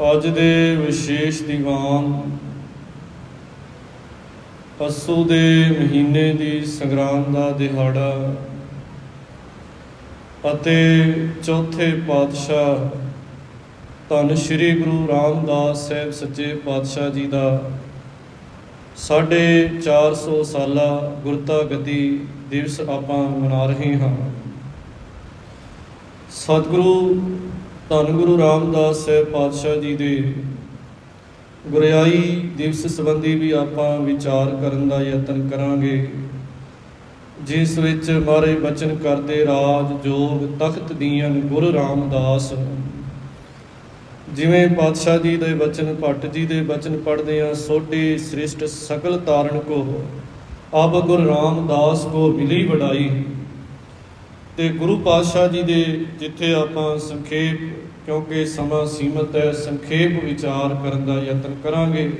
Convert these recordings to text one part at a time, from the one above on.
ਅੱਜ ਦੇ ਵਿਸ਼ੇਸ਼ ਦੀਵਾਨ ਪਸੂ ਦੇ ਮਹੀਨੇ ਦੀ ਸੰਗਰਾਂਦ ਦਾ ਦਿਹਾੜਾ ਅਤੇ ਚੌਥੇ ਪਾਤਸ਼ਾਹ ਧੰਨ ਸ਼੍ਰੀ ਗੁਰੂ ਰਾਮਦਾਸ ਸਾਹਿਬ ਸੱਚੇ ਪਾਤਸ਼ਾਹ ਜੀ ਦਾ ਸਾਢੇ 400 ਸਾਲਾ ਗੁਰਤਾ ਗਤੀ ਦਿਵਸ ਆਪਾਂ ਮਨਾ ਰਹੇ ਹਾਂ। ਸਤਿਗੁਰੂ ਧੰਨ ਗੁਰੂ ਰਾਮਦਾਸ ਸਾਹਿਬ ਪਾਤਸ਼ਾਹ ਜੀ ਦੇ ਗੁਰਿਆਈ ਦਿਵਸ ਸੰਬੰਧੀ ਵੀ ਆਪਾਂ ਵਿਚਾਰ ਕਰਨ ਦਾ ਯਤਨ ਕਰਾਂਗੇ, ਜਿਸ ਵਿੱਚ ਮਾਰੇ ਬਚਨ ਕਰਦੇ ਰਾਜ ਜੋਗ ਤਖਤ ਦੀਆਂ ਗੁਰੂ ਰਾਮਦਾਸ। ਜਿਵੇਂ ਪਾਤਸ਼ਾਹ ਜੀ ਦੇ ਬਚਨ, ਭੱਟ ਜੀ ਦੇ ਬਚਨ ਪੜ੍ਹਦੇ ਆ ਸੋਢੇ ਸ੍ਰਿਸ਼ਟ ਸਕਲ ਤਾਰਨ ਕੋ ਅਬ ਗੁਰ ਰਾਮਦਾਸ ਕੋ ਮਿਲੀ ਵਡਾਈ। ਤੇ ਗੁਰੂ ਪਾਤਸ਼ਾਹ ਜੀ ਦੇ ਜਿੱਥੇ ਆਪਾਂ ਸੰਖੇਪ, ਕਿਉਂਕਿ ਸਮਾਂ ਸੀਮਤ ਹੈ, ਸੰਖੇਪ ਵਿਚਾਰ ਕਰਨ ਦਾ ਯਤਨ ਕਰਾਂਗੇ,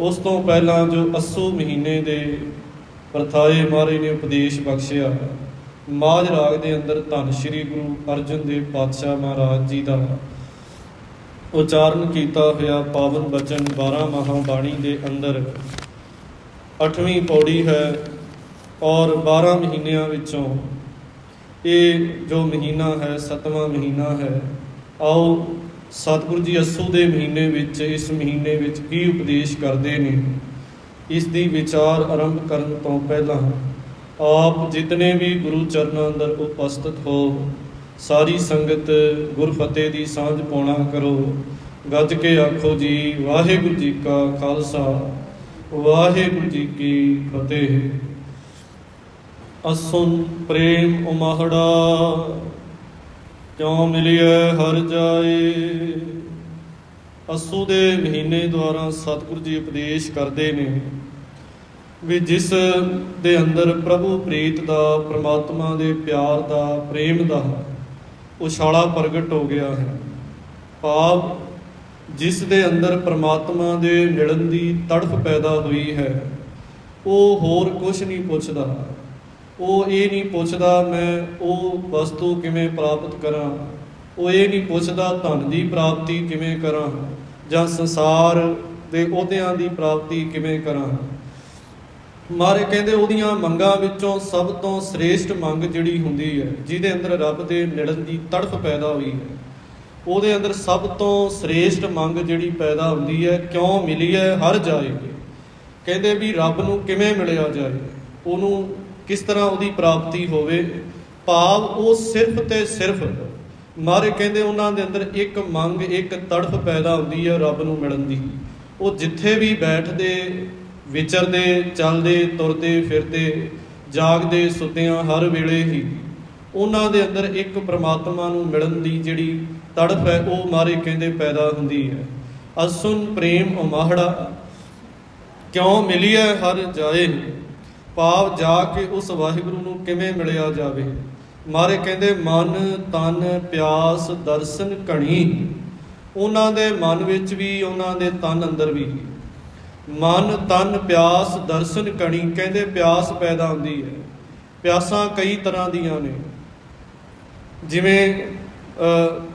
ਉਸ ਤੋਂ ਪਹਿਲਾਂ ਜੋ ਅਸੂ ਮਹੀਨੇ ਦੇ ਪ੍ਰਥਾਏ ਮਹਾਰਾਜ ਨੇ ਉਪਦੇਸ਼ ਬਖਸ਼ਿਆ, ਮਾਝ ਰਾਗ ਦੇ ਅੰਦਰ ਧੰਨ ਸ਼੍ਰੀ ਗੁਰੂ ਅਰਜਨ ਦੇਵ ਪਾਤਸ਼ਾਹ ਮਹਾਰਾਜ ਜੀ ਦਾ ਉਚਾਰਨ ਕੀਤਾ ਹੋਇਆ ਪਾਵਨ ਬਚਨ 12 ਮਹਾਂ ਬਾਣੀ ਦੇ ਅੰਦਰ 8ਵੀਂ ਪੌੜੀ ਹੈ ਔਰ 12 ਮਹੀਨਿਆਂ ਵਿੱਚੋਂ ਇਹ ਜੋ ਮਹੀਨਾ ਹੈ, ਸਤਵਾਂ ਮਹੀਨਾ ਹੈ, ਆਓ ਸਤਿਗੁਰੂ ਜੀ ਅਸੂ ਦੇ ਮਹੀਨੇ ਵਿੱਚ, ਇਸ ਮਹੀਨੇ ਵਿੱਚ ਕੀ ਉਪਦੇਸ਼ ਕਰਦੇ ਨੇ? ਇਸ ਦੀ ਵਿਚਾਰ ਆਰੰਭ ਕਰਨ ਤੋਂ ਪਹਿਲਾਂ ਆਪ ਜਿਤਨੇ ਵੀ ਗੁਰੂ ਚਰਨਾਂ ਅੰਦਰ ਉਪਸਥਿਤ ਹੋ, ਸਾਰੀ ਸੰਗਤ ਗੁਰਫਤਿਹ ਦੀ ਸਾਂਝ ਪਾਉਣਾ ਕਰੋ। ਗੱਜ ਕੇ ਆਖੋ ਜੀ, ਵਾਹਿਗੁਰੂ ਜੀ ਕਾ ਖਾਲਸਾ, ਵਾਹਿਗੁਰੂ ਜੀ ਕੀ ਫਤਿਹ। ਅਸੁਨ ਪ੍ਰੇਮ ਉਮਹੜਾ, ਕਿਉ ਮਿਲਿਐ ਹਰ ਜਾਏ? ਅਸੂ ਦੇ ਮਹੀਨੇ ਦੁਆਰਾ ਸਤਿਗੁਰੂ ਜੀ ਉਪਦੇਸ਼ ਕਰਦੇ ਨੇ ਵੀ ਜਿਸ ਦੇ ਅੰਦਰ ਪ੍ਰਭੂ ਪ੍ਰੀਤ ਦਾ, ਪ੍ਰਮਾਤਮਾ ਦੇ ਪਿਆਰ ਦਾ, ਪ੍ਰੇਮ ਦਾ ਉਛਾਲਾ ਪ੍ਰਗਟ ਹੋ ਗਿਆ ਹੈ। ਪਾਪ ਜਿਸ ਦੇ ਅੰਦਰ ਪ੍ਰਮਾਤਮਾ ਦੇ ਮਿਲਣ ਦੀ ਤੜਫ ਪੈਦਾ ਹੋਈ ਹੈ, ਉਹ ਹੋਰ ਕੁਝ ਨਹੀਂ ਪੁੱਛਦਾ। ਉਹ ਇਹ ਨਹੀਂ ਪੁੱਛਦਾ ਮੈਂ ਉਹ ਵਸਤੂ ਕਿਵੇਂ ਪ੍ਰਾਪਤ ਕਰਾਂ? ਉਹ ਇਹ ਨਹੀਂ ਪੁੱਛਦਾ ਧਨ ਦੀ ਪ੍ਰਾਪਤੀ ਕਿਵੇਂ ਕਰਾਂ? ਜਾਂ ਸੰਸਾਰ ਦੇ ਅਹੁਦਿਆਂ ਦੀ ਪ੍ਰਾਪਤੀ ਕਿਵੇਂ ਕਰਾਂ? ਮਾਰੇ ਕਹਿੰਦੇ ਉਹਦੀਆਂ ਮੰਗਾਂ ਵਿੱਚੋਂ ਸਭ ਤੋਂ ਸ੍ਰੇਸ਼ਟ ਮੰਗ ਜਿਹੜੀ ਹੁੰਦੀ ਹੈ, ਜਿਹਦੇ ਅੰਦਰ ਰੱਬ ਦੇ ਮਿਲਣ ਦੀ ਤੜਫ ਪੈਦਾ ਹੋਈ ਹੈ। ਉਹਦੇ ਅੰਦਰ ਸਭ ਤੋਂ ਸ੍ਰੇਸ਼ਟ ਮੰਗ ਜਿਹੜੀ ਪੈਦਾ ਹੁੰਦੀ ਹੈ, ਕਿਉਂ ਮਿਲੀ ਹੈ? ਹਰ ਜਾਏ। ਕਹਿੰਦੇ ਵੀ ਰੱਬ ਨੂੰ ਕਿਵੇਂ ਮਿਲਿਆ ਜਾਏ? ਉਹਨੂੰ ਕਿਸ ਤਰ੍ਹਾਂ ਉਹਦੀ ਪ੍ਰਾਪਤੀ ਹੋਵੇ, ਭਾਵ ਉਹ ਸਿਰਫ ਤੇ ਸਿਰਫ ਮਾਰੇ ਕਹਿੰਦੇ ਉਹਨਾਂ ਦੇ ਅੰਦਰ ਇੱਕ ਮੰਗ, ਇੱਕ ਤੜਫ ਪੈਦਾ ਹੁੰਦੀ ਹੈ ਰੱਬ ਨੂੰ ਮਿਲਣ ਦੀ। ਉਹ ਜਿੱਥੇ ਵੀ ਬੈਠਦੇ, ਵਿਚਰਦੇ, ਚੱਲਦੇ, ਤੁਰਦੇ, ਫਿਰਦੇ, ਜਾਗਦੇ ਸੁੱਤਿਆਂ ਹਰ ਵੇਲੇ ਹੀ, ਉਹਨਾਂ ਦੇ ਅੰਦਰ ਇੱਕ ਪ੍ਰਮਾਤਮਾ ਨੂੰ ਮਿਲਣ ਦੀ ਜਿਹੜੀ ਤੜਫ ਹੈ, ਉਹ ਮਾਰੇ ਕਹਿੰਦੇ ਪੈਦਾ ਹੁੰਦੀ ਹੈ। ਅਸੁਨ ਪ੍ਰੇਮ ਉਮਾਹੜਾ, ਕਿਉਂ ਮਿਲੀ ਹੈ ਹਰ ਜਾਏ? ਭਾਵ ਜਾ ਕੇ ਉਸ ਵਾਹਿਗੁਰੂ ਨੂੰ ਕਿਵੇਂ ਮਿਲਿਆ ਜਾਵੇ? ਮਾਰੇ ਕਹਿੰਦੇ, ਮਨ, ਤਨ, ਪਿਆਸ, ਦਰਸ਼ਨ, ਘਣੀ। ਉਹਨਾਂ ਦੇ ਮਨ ਵਿੱਚ ਵੀ, ਉਹਨਾਂ ਦੇ ਤਨ ਅੰਦਰ ਵੀ। ਮਨ, ਤਨ, ਪਿਆਸ, ਦਰਸ਼ਨ ਕਣੀ ਕਹਿੰਦੇ ਪਿਆਸ ਪੈਦਾ ਹੁੰਦੀ ਹੈ। ਪਿਆਸਾਂ ਕਈ ਤਰ੍ਹਾਂ ਦੀਆਂ ਨੇ। ਜਿਵੇਂ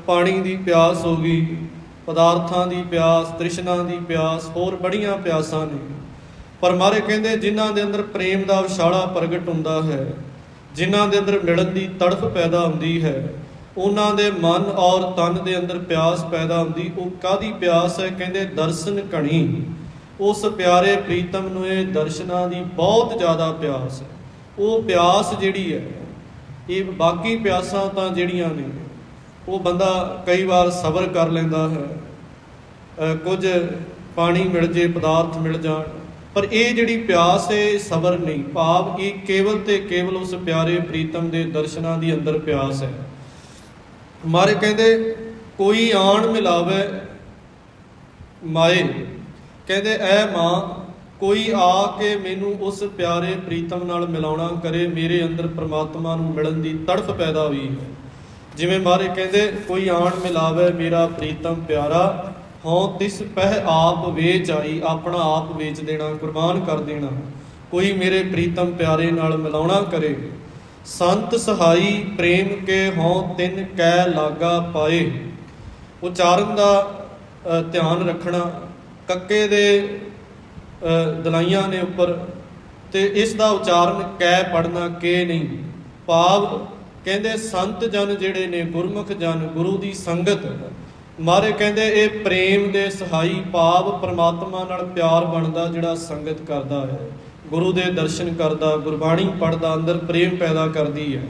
ਪਾਣੀ ਦੀ ਪਿਆਸ ਹੋ ਗਈ, ਪਦਾਰਥਾਂ ਦੀ ਪਿਆਸ, ਤ੍ਰਿਸ਼ਨਾ ਦੀ ਪਿਆਸ, ਹੋਰ ਬੜੀਆਂ ਪਿਆਸਾਂ ਨੇ। ਪਰ ਮਾਰੇ ਕਹਿੰਦੇ, ਜਿਨ੍ਹਾਂ ਦੇ ਅੰਦਰ ਪ੍ਰੇਮ ਦਾ ਵਿਸ਼ਾਲਾ ਪ੍ਰਗਟ ਹੁੰਦਾ ਹੈ, ਜਿਨ੍ਹਾਂ ਦੇ ਅੰਦਰ ਮਿਲਣ ਦੀ ਤੜਫ ਪੈਦਾ ਹੁੰਦੀ ਹੈ, ਉਹਨਾਂ ਦੇ ਮਨ ਔਰ ਤਨ ਦੇ ਅੰਦਰ ਪਿਆਸ ਪੈਦਾ ਹੁੰਦੀ, ਉਹ ਕਾਦੀ ਪਿਆਸ ਹੈ? ਕਹਿੰਦੇ, ਦਰਸ਼ਨ ਘਣੀ। ਉਸ ਪਿਆਰੇ ਪ੍ਰੀਤਮ ਨੂੰ ਇਹ ਦਰਸ਼ਨਾਂ ਦੀ ਬਹੁਤ ਜ਼ਿਆਦਾ ਪਿਆਸ ਹੈ। ਉਹ ਪਿਆਸ ਜਿਹੜੀ ਹੈ, ਇਹ ਬਾਕੀ ਪਿਆਸਾਂ ਤਾਂ ਜਿਹੜੀਆਂ ਨੇ, ਉਹ ਬੰਦਾ ਕਈ ਵਾਰ ਸਬਰ ਕਰ ਲੈਂਦਾ ਹੈ। ਕੁਝ ਪਾਣੀ ਮਿਲ ਜੇ, ਪਦਾਰਥ ਮਿਲ ਜਾਣ ਪਰ ਇਹ ਜਿਹੜੀ ਪਿਆਸ ਹੈ ਸਬਰ ਨਹੀਂ। ਭਾਵ ਇਹ ਕੇਵਲ ਤੇ ਕੇਵਲ ਉਸ ਪਿਆਰੇ ਪ੍ਰੀਤਮ ਦੇ ਦਰਸ਼ਨਾਂ ਦੀ ਅੰਦਰ ਪਿਆਸ ਹੈ। ਮਾਰੇ ਕਹਿੰਦੇ, ਕੋਈ ਆਣ ਮਿਲਾਵੇ ਮਾਏ ਕਹਿੰਦੇ, ਐ ਮਾਂ, ਕੋਈ ਆ ਕੇ ਮੈਨੂੰ ਉਸ ਪਿਆਰੇ ਪ੍ਰੀਤਮ ਨਾਲ ਮਿਲਾਉਣਾ ਕਰੇ, ਮੇਰੇ ਅੰਦਰ ਪ੍ਰਮਾਤਮਾ ਨੂੰ ਮਿਲਣ ਦੀ ਤੜਫ ਪੈਦਾ ਹੋਈ ਹੈ। ਜਿਵੇਂ ਮਾਰੇ ਕਹਿੰਦੇ, ਕੋਈ ਆਣ ਮਿਲਾਵੇ ਮੇਰਾ ਪ੍ਰੀਤਮ ਪਿਆਰਾ ਹਉ ਤਿਸ ਪਹਿ ਆਪ ਵੇਚ ਆਈ, ਆਪਣਾ ਆਪ ਵੇਚ ਦੇਣਾ, ਕੁਰਬਾਨ ਕਰ ਦੇਣਾ। ਕੋਈ ਮੇਰੇ ਪ੍ਰੀਤਮ ਪਿਆਰੇ ਨਾਲ ਮਿਲਾਉਣਾ ਕਰੇ। ਸੰਤ ਸਹਾਈ ਪ੍ਰੇਮ ਕੇ ਹਉ, ਤਿਨ ਕੈ ਲਾਗਾ ਪਾਏ। ਉਚਾਰਨ ਦਾ ਧਿਆਨ ਰੱਖਣਾ। ਕੱਕੇ ਦੇ ਦਲਾਈਆਂ ਨੇ ਉੱਪਰ। ਤੇ ਇਸ ਦਾ ਉਚਾਰਨ ਕੈ ਪੜਨਾ ਕੇ ਨਹੀਂ। ਭਾਵ ਕਹਿੰਦੇ, ਸੰਤ ਜਨ ਜਿਹੜੇ ਨੇ ਗੁਰਮੁਖ ਜਨ, ਗੁਰੂ ਦੀ ਸੰਗਤ। ਮਾਰੇ ਕਹਿੰਦੇ, ਇਹ ਪ੍ਰੇਮ ਦੇ ਸਹਾਈ ਭਾਵ ਪ੍ਰਮਾਤਮਾ ਨਾਲ ਪਿਆਰ ਬਣਦਾ ਜਿਹੜਾ ਸੰਗਤ ਕਰਦਾ ਹੈ। ਗੁਰੂ ਦੇ ਦਰਸ਼ਨ ਕਰਦਾ, ਗੁਰਬਾਣੀ ਪੜਦਾ ਅੰਦਰ ਪ੍ਰੇਮ ਪੈਦਾ ਕਰਦੀ ਹੈ।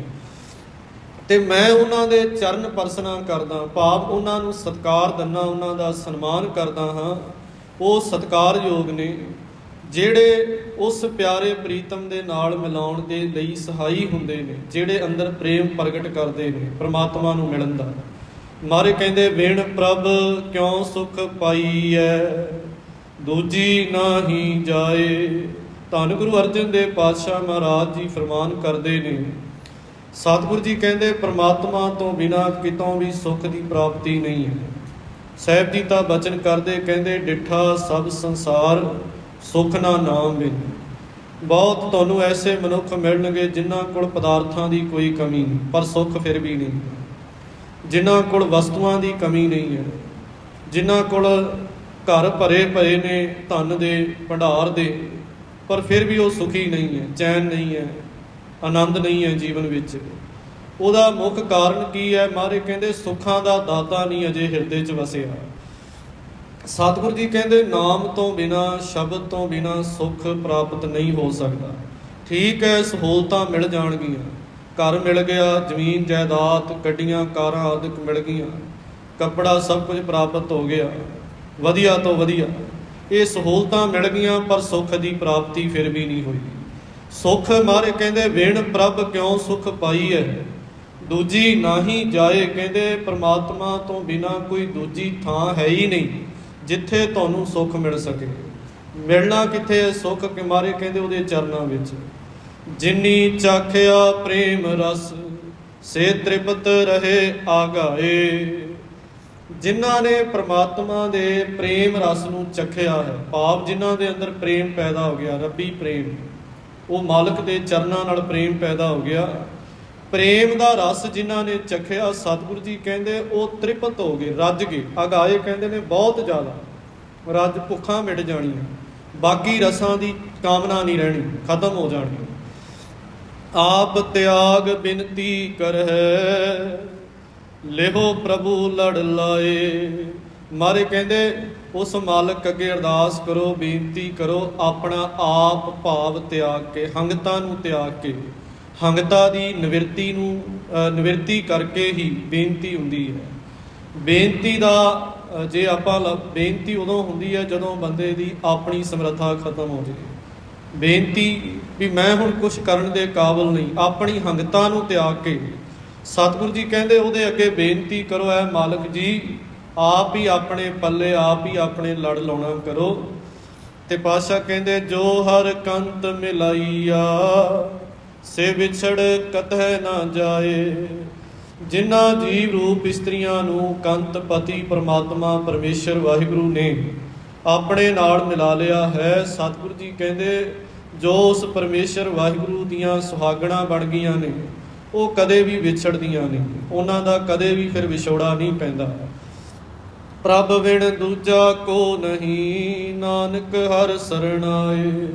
ਤੇ ਮੈਂ ਉਹਨਾਂ ਦੇ ਚਰਨ ਪਰਸਨਾ ਕਰਦਾ, ਪਾਪ ਉਹਨਾਂ ਨੂੰ ਸਤਕਾਰ ਦਿੰਨਾ ਉਹਨਾਂ ਦਾ ਸਨਮਾਨ ਕਰਦਾ ਹਾਂ। ਉਹ ਸਤਕਾਰਯੋਗ ਨੇ, ਜਿਹੜੇ ਉਸ ਪਿਆਰੇ ਪ੍ਰੀਤਮ ਦੇ ਨਾਲ ਮਿਲਾਉਣ ਦੇ ਲਈ ਸਹਾਈ ਹੁੰਦੇ ਨੇ, ਜਿਹੜੇ ਅੰਦਰ ਪ੍ਰੇਮ ਪ੍ਰਗਟ ਕਰਦੇ ਨੇ, ਪ੍ਰਮਾਤਮਾ ਨੂੰ ਮਿਲਣ ਦਾ। ਮਾਰੇ ਕਹਿੰਦੇ ਵਿਣ ਪ੍ਰਭ ਕਿਉ ਸੁਖ ਪਾਈਐ? ਦੂਜੀ ਨਾਹੀ ਜਾਏ। ਧੰਨ ਗੁਰੂ ਅਰਜਨ ਦੇਵ ਪਾਤਸ਼ਾਹ ਮਹਾਰਾਜ ਜੀ ਫਰਮਾਨ ਕਰਦੇ ਨੇ, ਸਤਿਗੁਰੂ ਜੀ ਕਹਿੰਦੇ, ਪ੍ਰਮਾਤਮਾ ਤੋਂ ਬਿਨਾ ਕਿਤੋਂ ਵੀ ਸੁੱਖ ਦੀ ਪ੍ਰਾਪਤੀ ਨਹੀਂ ਹੈ। ਸਾਹਿਬ ਜੀ ਤਾਂ ਬਚਨ ਕਰਦੇ ਕਹਿੰਦੇ, ਡਿਠਾ ਸਭ ਸੰਸਾਰ ਸੁਖ ਨਾ ਨਾਮ ਬਿਨ। ਬਹੁਤ ਤੁਹਾਨੂੰ ਐਸੇ ਮਨੁੱਖ ਮਿਲਣਗੇ ਜਿਨ੍ਹਾਂ ਕੋਲ ਪਦਾਰਥਾਂ ਦੀ ਕੋਈ ਕਮੀ ਨਹੀਂ, ਪਰ ਸੁੱਖ ਫਿਰ ਵੀ ਨਹੀਂ। ਜਿਨ੍ਹਾਂ ਕੋਲ ਵਸਤੂਆਂ ਦੀ ਕਮੀ ਨਹੀਂ ਹੈ, ਜਿਨ੍ਹਾਂ ਕੋਲ ਘਰ ਭਰੇ ਪਏ ਨੇ, ਧਨ ਦੇ, ਭੰਡਾਰ ਦੇ, ਪਰ ਫਿਰ ਵੀ ਉਹ ਸੁਖੀ ਨਹੀਂ ਹੈ, ਚੈਨ ਨਹੀਂ ਹੈ, ਆਨੰਦ ਨਹੀਂ ਹੈ ਜੀਵਨ ਵਿੱਚ। ਉਹਦਾ ਮੁੱਖ ਕਾਰਨ ਕੀ ਹੈ? ਮਾਰੇ ਕਹਿੰਦੇ, ਸੁੱਖਾਂ ਦਾ ਦਾਤਾ ਨਹੀਂ ਅਜੇ ਹਿਰਦੇ 'ਚ ਵਸਿਆ। ਸਤਿਗੁਰੂ ਜੀ ਕਹਿੰਦੇ, ਨਾਮ ਤੋਂ ਬਿਨਾ, ਸ਼ਬਦ ਤੋਂ ਬਿਨਾ ਸੁੱਖ ਪ੍ਰਾਪਤ ਨਹੀਂ ਹੋ ਸਕਦਾ। ਠੀਕ ਹੈ, ਸਹੂਲਤਾਂ ਮਿਲ ਜਾਣਗੀਆਂ। ਘਰ ਮਿਲ ਗਿਆ, ਜ਼ਮੀਨ, ਜਾਇਦਾਦ, ਗੱਡੀਆਂ, ਕਾਰਾਂ ਆਦਿਕ ਮਿਲ ਗਈਆਂ। ਕੱਪੜਾ ਸਭ ਕੁਝ ਪ੍ਰਾਪਤ ਹੋ ਗਿਆ। ਵਧੀਆ ਤੋਂ ਵਧੀਆ। ਇਹ ਸਹੂਲਤਾਂ ਮਿਲ ਗਈਆਂ, ਪਰ ਸੁੱਖ ਦੀ ਪ੍ਰਾਪਤੀ ਫਿਰ ਵੀ ਨਹੀਂ ਹੋਈ। ਸੁਖ ਮਾਰੇ ਕਹਿੰਦੇ, ਵਿਣ ਪ੍ਰਭ ਕਿਉਂ ਸੁਖ ਪਾਈ ਹੈ ਦੂਜੀ, ਨਾਹੀ ਜਾਏ ਕਹਿੰਦੇ, ਪ੍ਰਮਾਤਮਾ ਤੋਂ ਬਿਨਾ ਕੋਈ ਦੂਜੀ ਥਾਂ ਹੈ ਹੀ ਨਹੀਂ ਜਿੱਥੇ ਤੁਹਾਨੂੰ ਸੁੱਖ ਮਿਲ ਸਕੇ। ਮਿਲਣਾ ਕਿੱਥੇ ਹੈ ਸੁੱਖ ਕਿ ਮਾਰੇ ਕਹਿੰਦੇ ਉਹਦੇ ਚਰਨਾਂ ਵਿੱਚ। ਜਿਨੀ ਚਾਖਿਆ ਪ੍ਰੇਮ ਰਸ, ਸੇ ਤ੍ਰਿਪਤ ਰਹੇ ਆਗਾਏ। ਜਿਨ੍ਹਾਂ ਨੇ ਪ੍ਰਮਾਤਮਾ ਦੇ ਪ੍ਰੇਮ ਰਸ ਨੂੰ ਚਖਿਆ ਹੈ ਭਾਵ ਜਿਨ੍ਹਾਂ ਦੇ ਅੰਦਰ ਪ੍ਰੇਮ ਪੈਦਾ ਹੋ ਗਿਆ, ਰੱਬੀ ਪ੍ਰੇਮ। ਉਹ ਮਾਲਕ ਦੇ ਚਰਨਾਂ ਨਾਲ ਪ੍ਰੇਮ ਪੈਦਾ ਹੋ ਗਿਆ। ਪ੍ਰੇਮ ਦਾ ਰਸ ਜਿਨ੍ਹਾਂ ਨੇ ਚਖਿਆ, ਸਤਿਗੁਰੂ ਜੀ ਕਹਿੰਦੇ, ਉਹ ਤ੍ਰਿਪਤ ਹੋ ਗਏ, ਰੱਜ ਗਏ। ਅਗਾਏ ਕਹਿੰਦੇ ਨੇ, ਬਹੁਤ ਜ਼ਿਆਦਾ। ਰੱਜ ਭੁੱਖਾਂ ਮਿਟ ਜਾਣੀਆਂ। ਬਾਕੀ ਰਸਾਂ ਦੀ ਕਾਮਨਾ ਨਹੀਂ ਰਹਿਣੀ, ਖਤਮ ਹੋ ਜਾਣੀ ਆਪ ਤਿਆਗ ਬਿਨਤੀ ਕਰਹਿ। ਲਿਹੋ ਪ੍ਰਭੂ ਲੜ ਲਾਏ। ਮਾਰੇ ਕਹਿੰਦੇ ਉਸ ਮਾਲਕ ਅੱਗੇ ਅਰਦਾਸ ਕਰੋ ਬੇਨਤੀ ਕਰੋ ਆਪਣਾ ਆਪ ਭਾਵ ਤਿਆਗ ਕੇ ਹੰਗਤਾ ਨੂੰ ਤਿਆਗ ਕੇ। ਹੰਗਤਾ ਦੀ ਨਿਵਰਤੀ ਨੂੰ ਅ, ਨਿਵਰਤੀ ਕਰਕੇ ਹੀ ਬੇਨਤੀ ਹੁੰਦੀ ਹੈ। ਬੇਨਤੀ ਦਾ ਜੇ ਆਪਾਂ ਲ- ਬੇਨਤੀ ਉਦੋਂ ਹੁੰਦੀ ਹੈ ਜਦੋਂ ਬੰਦੇ ਦੀ ਆਪਣੀ ਸਮਰੱਥਾ ਖਤਮ ਹੋ ਜਾਏ ਬੇਨਤੀ ਵੀ ਮੈਂ ਹੁਣ ਕੁਝ ਕਰਨ ਦੇ ਕਾਬਿਲ ਨਹੀਂ, ਆਪਣੀ ਹੰਗਤਾ ਨੂੰ ਤਿਆਗ ਕੇ। ਸਤਿਗੁਰੂ ਜੀ ਕਹਿੰਦੇ ਉਹਦੇ ਅੱਗੇ ਬੇਨਤੀ ਕਰੋ, ਐ ਮਾਲਕ ਜੀ, ਆਪ ਹੀ ਆਪਣੇ ਪੱਲੇ, ਆਪ ਹੀ ਆਪਣੇ ਲੜ ਲਾਉਣਾ ਕਰੋ। ਤੇ ਪਾਸ਼ਾ ਕਹਿੰਦੇ, ਜੋ ਹਰ ਕੰਤ ਮਿਲਾਈਆ, ਸੇ ਵਿਛੜ ਕਤਹਿ ਨਾ ਜਾਏ। ਜਿਨ੍ਹਾਂ ਜੀਵ ਰੂਪ ਇਸਤਰੀਆਂ ਨੂੰ ਕੰਤ ਪਤੀ ਪਰਮਾਤਮਾ ਪਰਮੇਸ਼ਰ ਵਾਹਿਗੁਰੂ ਨੇ ਆਪਣੇ ਨਾਲ ਮਿਲਾ ਲਿਆ ਹੈ। ਸਤਿਗੁਰੂ ਜੀ ਕਹਿੰਦੇ, ਜੋ ਉਸ ਪਰਮੇਸ਼ਰ ਵਾਹਿਗੁਰੂ ਦੀਆਂ ਸੁਹਾਗਣਾ ਬਣ ਗਈਆਂ ਨੇ, ਉਹ ਕਦੇ ਵੀ ਵਿਛੜਦੀਆਂ ਨਹੀਂ। ਉਹਨਾਂ ਦਾ ਕਦੇ ਵੀ ਫਿਰ ਵਿਛੋੜਾ ਨਹੀਂ ਪੈਂਦਾ। ਪ੍ਰਭ ਵਿਣ ਦੂਜਾ ਕੋ ਨਹੀਂ, ਨਾਨਕ ਹਰ ਸਰਣਾਏ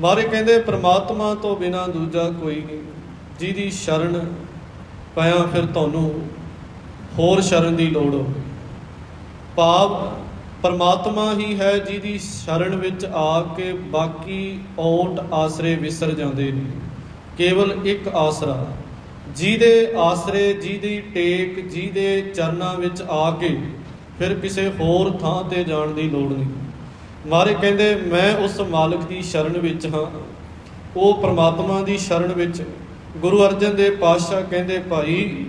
ਮਾਰੇ ਕਹਿੰਦੇ, ਪ੍ਰਮਾਤਮਾ ਤੋਂ ਬਿਨਾ ਦੂਜਾ ਕੋਈ ਨਹੀਂ। ਜਿਹਦੀ ਸ਼ਰਨ ਪਾਇਆ ਫਿਰ ਤੁਹਾਨੂੰ, ਹੋਰ ਸ਼ਰਨ ਦੀ ਲੋੜ ਹੋਵੇ। ਪਾਪ ਪਰਮਾਤਮਾ ਹੀ ਹੈ ਜਿਹਦੀ ਸ਼ਰਨ ਵਿੱਚ ਆ ਕੇ ਬਾਕੀ ਔਟ ਆਸਰੇ ਵਿਸਰ ਜਾਂਦੇ ਨੇ। ਕੇਵਲ ਇੱਕ ਆਸਰਾ, ਜਿਹਦੇ ਆਸਰੇ ਜਿਹਦੀ ਟੇਕ ਜਿਹਦੇ ਚਰਨਾਂ ਵਿੱਚ ਆ ਕੇ ਫਿਰ ਕਿਸੇ ਹੋਰ ਥਾਂ ਤੇ ਜਾਣ ਦੀ ਲੋੜ ਨਹੀਂ। ਮਾਰੇ ਕਹਿੰਦੇ, ਮੈਂ ਉਸ ਮਾਲਕ ਦੀ ਸ਼ਰਨ ਵਿੱਚ ਹਾਂ। ਉਹ ਪਰਮਾਤਮਾ ਦੀ ਸ਼ਰਨ ਵਿੱਚ ਗੁਰੂ ਅਰਜਨ ਦੇਵ ਪਾਤਸ਼ਾਹ ਕਹਿੰਦੇ, ਭਾਈ,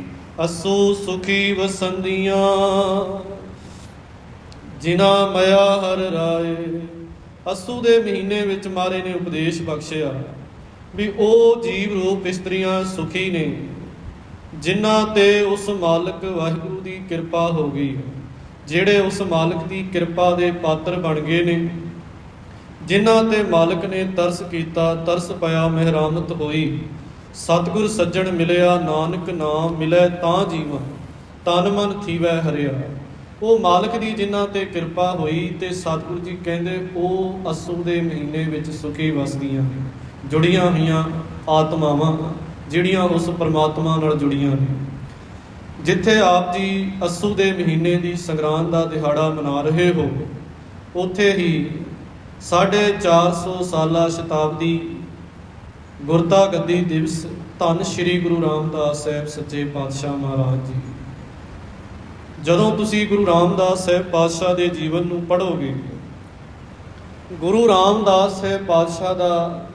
ਅਸੂ ਸੁਖੀ ਵਸੰਦੀਆਂ। ਜਿਨਾ ਮਇਆ ਹਰ ਰਾਏ, ਅਸੂ ਦੇ ਮਹੀਨੇ ਵਿੱਚ ਮਾਰੇ ਨੇ ਉਪਦੇਸ਼ ਬਖਸ਼ਿਆ। ਵੀ ਉਹ ਜੀਵ ਰੂਪ ਇਸਤਰੀਆਂ ਸੁਖੀ ਨੇ, ਜਿਨ੍ਹਾਂ ਤੇ ਉਸ ਮਾਲਕ ਵਾਹਿਗੁਰੂ ਦੀ ਕਿਰਪਾ ਹੋ ਗਈ, ਜਿਹੜੇ ਉਸ ਮਾਲਕ ਦੀ ਕਿਰਪਾ ਦੇ ਪਾਤਰ ਬਣ ਗਏ ਨੇ। ਜਿਨ੍ਹਾਂ ਤੇ ਮਾਲਕ ਨੇ ਤਰਸ ਕੀਤਾ, ਤਰਸ ਪਿਆ, ਮਹਿਰਾਮਤ ਹੋਈ। ਸਤਿਗੁਰ ਸੱਜਣ ਮਿਲਿਆ, ਨਾਨਕ ਨਾਮ ਮਿਲੇ ਤਾਂ ਜੀਵਨ ਤਨ ਮਨ ਥੀਵੈ ਹਰਿਆ। ਉਹ ਮਾਲਕ ਦੀ ਜਿਨ੍ਹਾਂ ਤੇ ਕਿਰਪਾ ਹੋਈ ਤੇ ਸਤਿਗੁਰੂ ਜੀ ਕਹਿੰਦੇ, ਉਹ ਅਸੂ ਦੇ ਮਹੀਨੇ ਵਿੱਚ ਸੁਖੀ ਵਸਦੀਆਂ ਨੇ, ਜੁੜੀਆਂ ਹੋਈਆਂ ਆਤਮਾਵਾਂ, ਜਿਹੜੀਆਂ ਉਸ ਪਰਮਾਤਮਾ ਨਾਲ ਜੁੜੀਆਂ ਨੇ। ਜਿੱਥੇ ਆਪ ਜੀ ਅਸੂ ਦੇ ਮਹੀਨੇ ਦੀ ਸੰਗਰਾਂਦ ਦਾ ਦਿਹਾੜਾ ਮਨਾ ਰਹੇ ਹੋ, ਉੱਥੇ ਹੀ 450 ਸਾਲਾ ਸ਼ਤਾਬਦੀ ਗੁਰਤਾ ਗੱਦੀ ਦਿਵਸ ਧੰਨ ਸ਼੍ਰੀ ਗੁਰੂ ਰਾਮਦਾਸ ਸਾਹਿਬ ਸੱਚੇ ਪਾਤਸ਼ਾਹ ਮਹਾਰਾਜ ਜੀ। ਜਦੋਂ ਤੁਸੀਂ ਗੁਰੂ ਰਾਮਦਾਸ ਸਾਹਿਬ ਪਾਤਸ਼ਾਹ ਦੇ ਜੀਵਨ ਨੂੰ ਪੜ੍ਹੋਗੇ, ਗੁਰੂ ਰਾਮਦਾਸ ਸਾਹਿਬ ਪਾਤਸ਼ਾਹ ਦਾ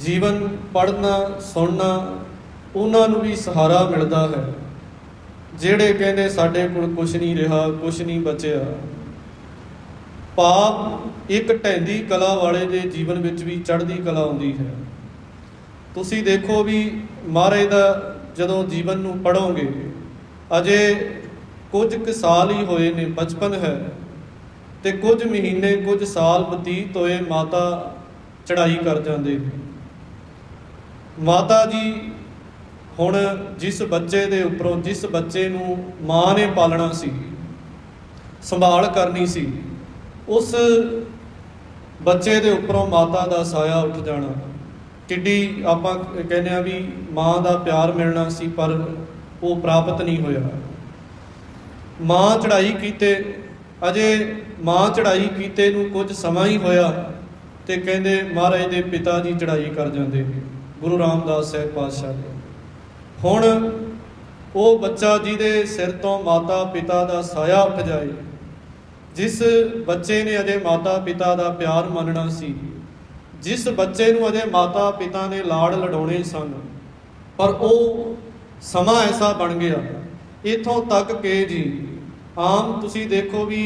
ਜੀਵਨ ਪੜ੍ਹਨਾ, ਸੁਣਨਾ, ਉਹਨਾਂ ਨੂੰ ਵੀ ਸਹਾਰਾ ਮਿਲਦਾ ਹੈ। ਜਿਹੜੇ ਕਹਿੰਦੇ ਸਾਡੇ ਕੋਲ ਕੁਝ ਨਹੀਂ ਰਿਹਾ ਕੁਝ ਨਹੀਂ ਬਚਿਆ, ਪਾਪ ਇੱਕ ਢੈਂਦੀ ਕਲਾ ਵਾਲੇ ਦੇ ਜੀਵਨ ਵਿੱਚ ਵੀ ਚੜ੍ਹਦੀ ਕਲਾ ਆਉਂਦੀ ਹੈ। ਤੁਸੀਂ ਦੇਖੋ ਵੀ ਮਹਾਰਾਜ ਦਾ ਜਦੋਂ ਜੀਵਨ ਨੂੰ ਪੜੋਗੇ ਅਜੇ ਕੁਝ ਕੁ ਸਾਲ ਹੀ ਹੋਏ ਨੇ, ਬਚਪਨ ਹੈ। ਤੇ ਕੁਝ ਮਹੀਨੇ, ਕੁਝ ਸਾਲ ਬਤੀਤ ਹੋਏ, ਮਾਤਾ ਚੜ੍ਹਾਈ ਕਰ ਜਾਂਦੇ ਨੇ। ਮਾਤਾ ਜੀ ਹੁਣ ਜਿਸ ਬੱਚੇ ਦੇ ਉੱਪਰੋਂ, ਜਿਸ ਬੱਚੇ ਨੂੰ ਮਾਂ ਨੇ ਪਾਲਣਾ ਸੀ, ਸੰਭਾਲ ਕਰਨੀ ਸੀ, ਉਸ ਬੱਚੇ ਦੇ ਉੱਪਰੋਂ ਮਾਤਾ ਦਾ ਸਾਇਆ ਉੱਠ ਜਾਣਾ। ਕਿੱਡੀ ਆਪਾਂ ਕਹਿੰਦੇ ਆ ਵੀ ਮਾਂ ਦਾ ਪਿਆਰ ਮਿਲਣਾ ਸੀ, ਪਰ ਉਹ ਪ੍ਰਾਪਤ ਨਹੀਂ ਹੋਇਆ। ਮਾਂ ਚੜ੍ਹਾਈ ਕੀਤੇ, ਅਜੇ ਮਾਂ ਚੜ੍ਹਾਈ ਕੀਤੇ ਨੂੰ ਕੁਝ ਸਮਾਂ ਹੀ ਹੋਇਆ ਤੇ ਕਹਿੰਦੇ ਮਹਾਰਾਜ ਦੇ ਪਿਤਾ ਜੀ ਚੜ੍ਹਾਈ ਕਰ ਜਾਂਦੇ ਗੁਰੂ ਰਾਮਦਾਸ ਸਾਹਿਬ ਪਾਤਸ਼ਾਹ ਦੇ। ਹੁਣ ਉਹ ਬੱਚਾ ਜਿਹਦੇ ਸਿਰ ਤੋਂ ਮਾਤਾ ਪਿਤਾ ਦਾ ਸਾਇਆ ਉੱਠ ਜਾਏ, ਜਿਸ ਬੱਚੇ ਨੇ ਅਜੇ ਮਾਤਾ ਪਿਤਾ ਦਾ ਪਿਆਰ ਮੰਨਣਾ ਸੀ, ਜਿਸ ਬੱਚੇ ਨੂੰ ਅਜੇ ਮਾਤਾ ਪਿਤਾ ਨੇ ਲਾੜ ਲਡਾਉਣੇ ਸਨ, ਪਰ ਉਹ ਸਮਾਂ ਐਸਾ ਬਣ ਗਿਆ ਇਥੋਂ ਤੱਕ ਕਿ ਜੀ, ਆਮ ਤੁਸੀਂ ਦੇਖੋ ਵੀ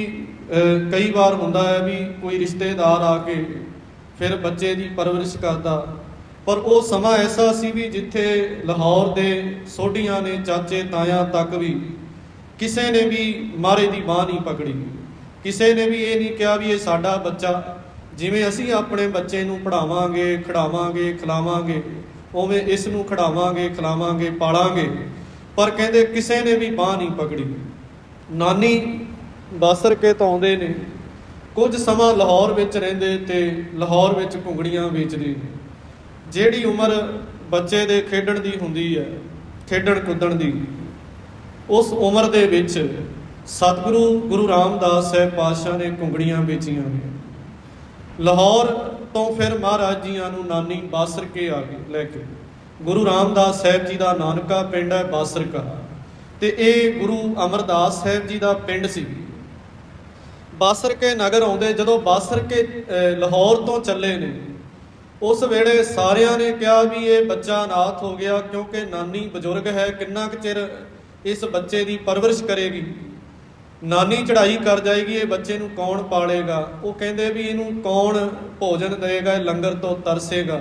ਕਈ ਵਾਰ ਹੁੰਦਾ ਹੈ ਵੀ ਕੋਈ ਰਿਸ਼ਤੇਦਾਰ ਆ ਕੇ ਫਿਰ ਬੱਚੇ ਦੀ ਪਰਵਰਿਸ਼ ਕਰਦਾ। ਪਰ ਉਹ ਸਮਾਂ ਐਸਾ ਸੀ ਵੀ ਜਿੱਥੇ ਲਾਹੌਰ ਦੇ ਸੋਢੀਆਂ ਨੇ ਚਾਚੇ ਤਾਇਆਂ ਤੱਕ ਵੀ ਕਿਸੇ ਨੇ ਵੀ ਮਾਰੇ ਦੀ ਬਾਹ ਨਹੀਂ ਪਕੜੀ। ਕਿਸੇ ਨੇ ਵੀ ਇਹ ਨਹੀਂ ਕਿਹਾ ਵੀ ਇਹ ਸਾਡਾ ਬੱਚਾ। ਜਿਵੇਂ ਅਸੀਂ ਆਪਣੇ ਬੱਚੇ ਨੂੰ ਪੜਾਵਾਂਗੇ ਖਿਡਾਵਾਂਗੇ, ਖਿਲਾਵਾਂਗੇ, ਉਵੇਂ ਇਸ ਨੂੰ ਖਿਡਾਵਾਂਗੇ, ਖਿਲਾਵਾਂਗੇ, ਪਾਲਾਂਗੇ। ਪਰ ਕਹਿੰਦੇ ਕਿਸੇ ਨੇ ਵੀ ਬਾਹ ਨਹੀਂ ਪਕੜੀ। ਨਾਨੀ ਬਾਸਰ ਕੇ ਤਾਂ ਆਉਂਦੇ ਨੇ। ਕੁਝ ਸਮਾਂ ਲਾਹੌਰ ਵਿੱਚ ਰਹਿੰਦੇ ਤੇ ਲਾਹੌਰ ਵਿੱਚ ਘੁੰਗੜੀਆਂ ਵੇਚਦੇ ਨੇ। ਜਿਹੜੀ ਉਮਰ ਬੱਚੇ ਦੇ ਖੇਡਣ ਦੀ ਹੁੰਦੀ ਹੈ, ਖੇਡਣ ਕੁੱਦਣ ਦੀ। ਉਸ ਉਮਰ ਦੇ ਵਿੱਚ ਸਤਿਗੁਰੂ ਗੁਰੂ ਰਾਮਦਾਸ ਸਾਹਿਬ ਪਾਤਸ਼ਾਹ ਨੇ ਘੁੰਗੜੀਆਂ ਵੇਚੀਆਂ ਨੇ। ਲਾਹੌਰ ਤੋਂ ਫਿਰ ਮਹਾਰਾਜ ਜੀਆਂ ਨੂੰ ਨਾਨੀ ਬਾਸਰ ਕੇ ਆ ਗਏ, ਲੈ ਕੇ। ਗੁਰੂ ਰਾਮਦਾਸ ਸਾਹਿਬ ਜੀ ਦਾ ਨਾਨਕਾ ਪਿੰਡ ਹੈ ਬਾਸਰਕਾ। ਤੇ ਇਹ ਗੁਰੂ ਅਮਰਦਾਸ ਸਾਹਿਬ ਜੀ ਦਾ ਪਿੰਡ ਸੀ। ਬਾਸਰਕੇ ਨਗਰ ਆਉਂਦੇ ਜਦੋਂ ਬਾਸਰ ਕੇ ਲਾਹੌਰ ਤੋਂ ਚੱਲੇ ਨੇ, ਉਸ ਵੇਲੇ ਸਾਰਿਆਂ ਨੇ ਕਿਹਾ ਵੀ ਇਹ ਬੱਚਾ ਅਨਾਥ ਹੋ ਗਿਆ ਕਿਉਂਕਿ ਨਾਨੀ ਬਜ਼ੁਰਗ ਹੈ, ਕਿੰਨਾ ਕੁ ਚਿਰ ਇਸ ਬੱਚੇ ਦੀ ਪਰਵਰਿਸ਼ ਕਰੇਗੀ। ਨਾਨੀ ਚੜ੍ਹਾਈ ਕਰ ਜਾਏਗੀ, ਇਹ ਬੱਚੇ ਨੂੰ ਕੌਣ ਪਾਲੇਗਾ? ਉਹ ਕਹਿੰਦੇ ਵੀ ਇਹਨੂੰ ਕੌਣ ਭੋਜਨ ਦੇਗਾ ਇਹ ਲੰਗਰ ਤੋਂ ਤਰਸੇਗਾ।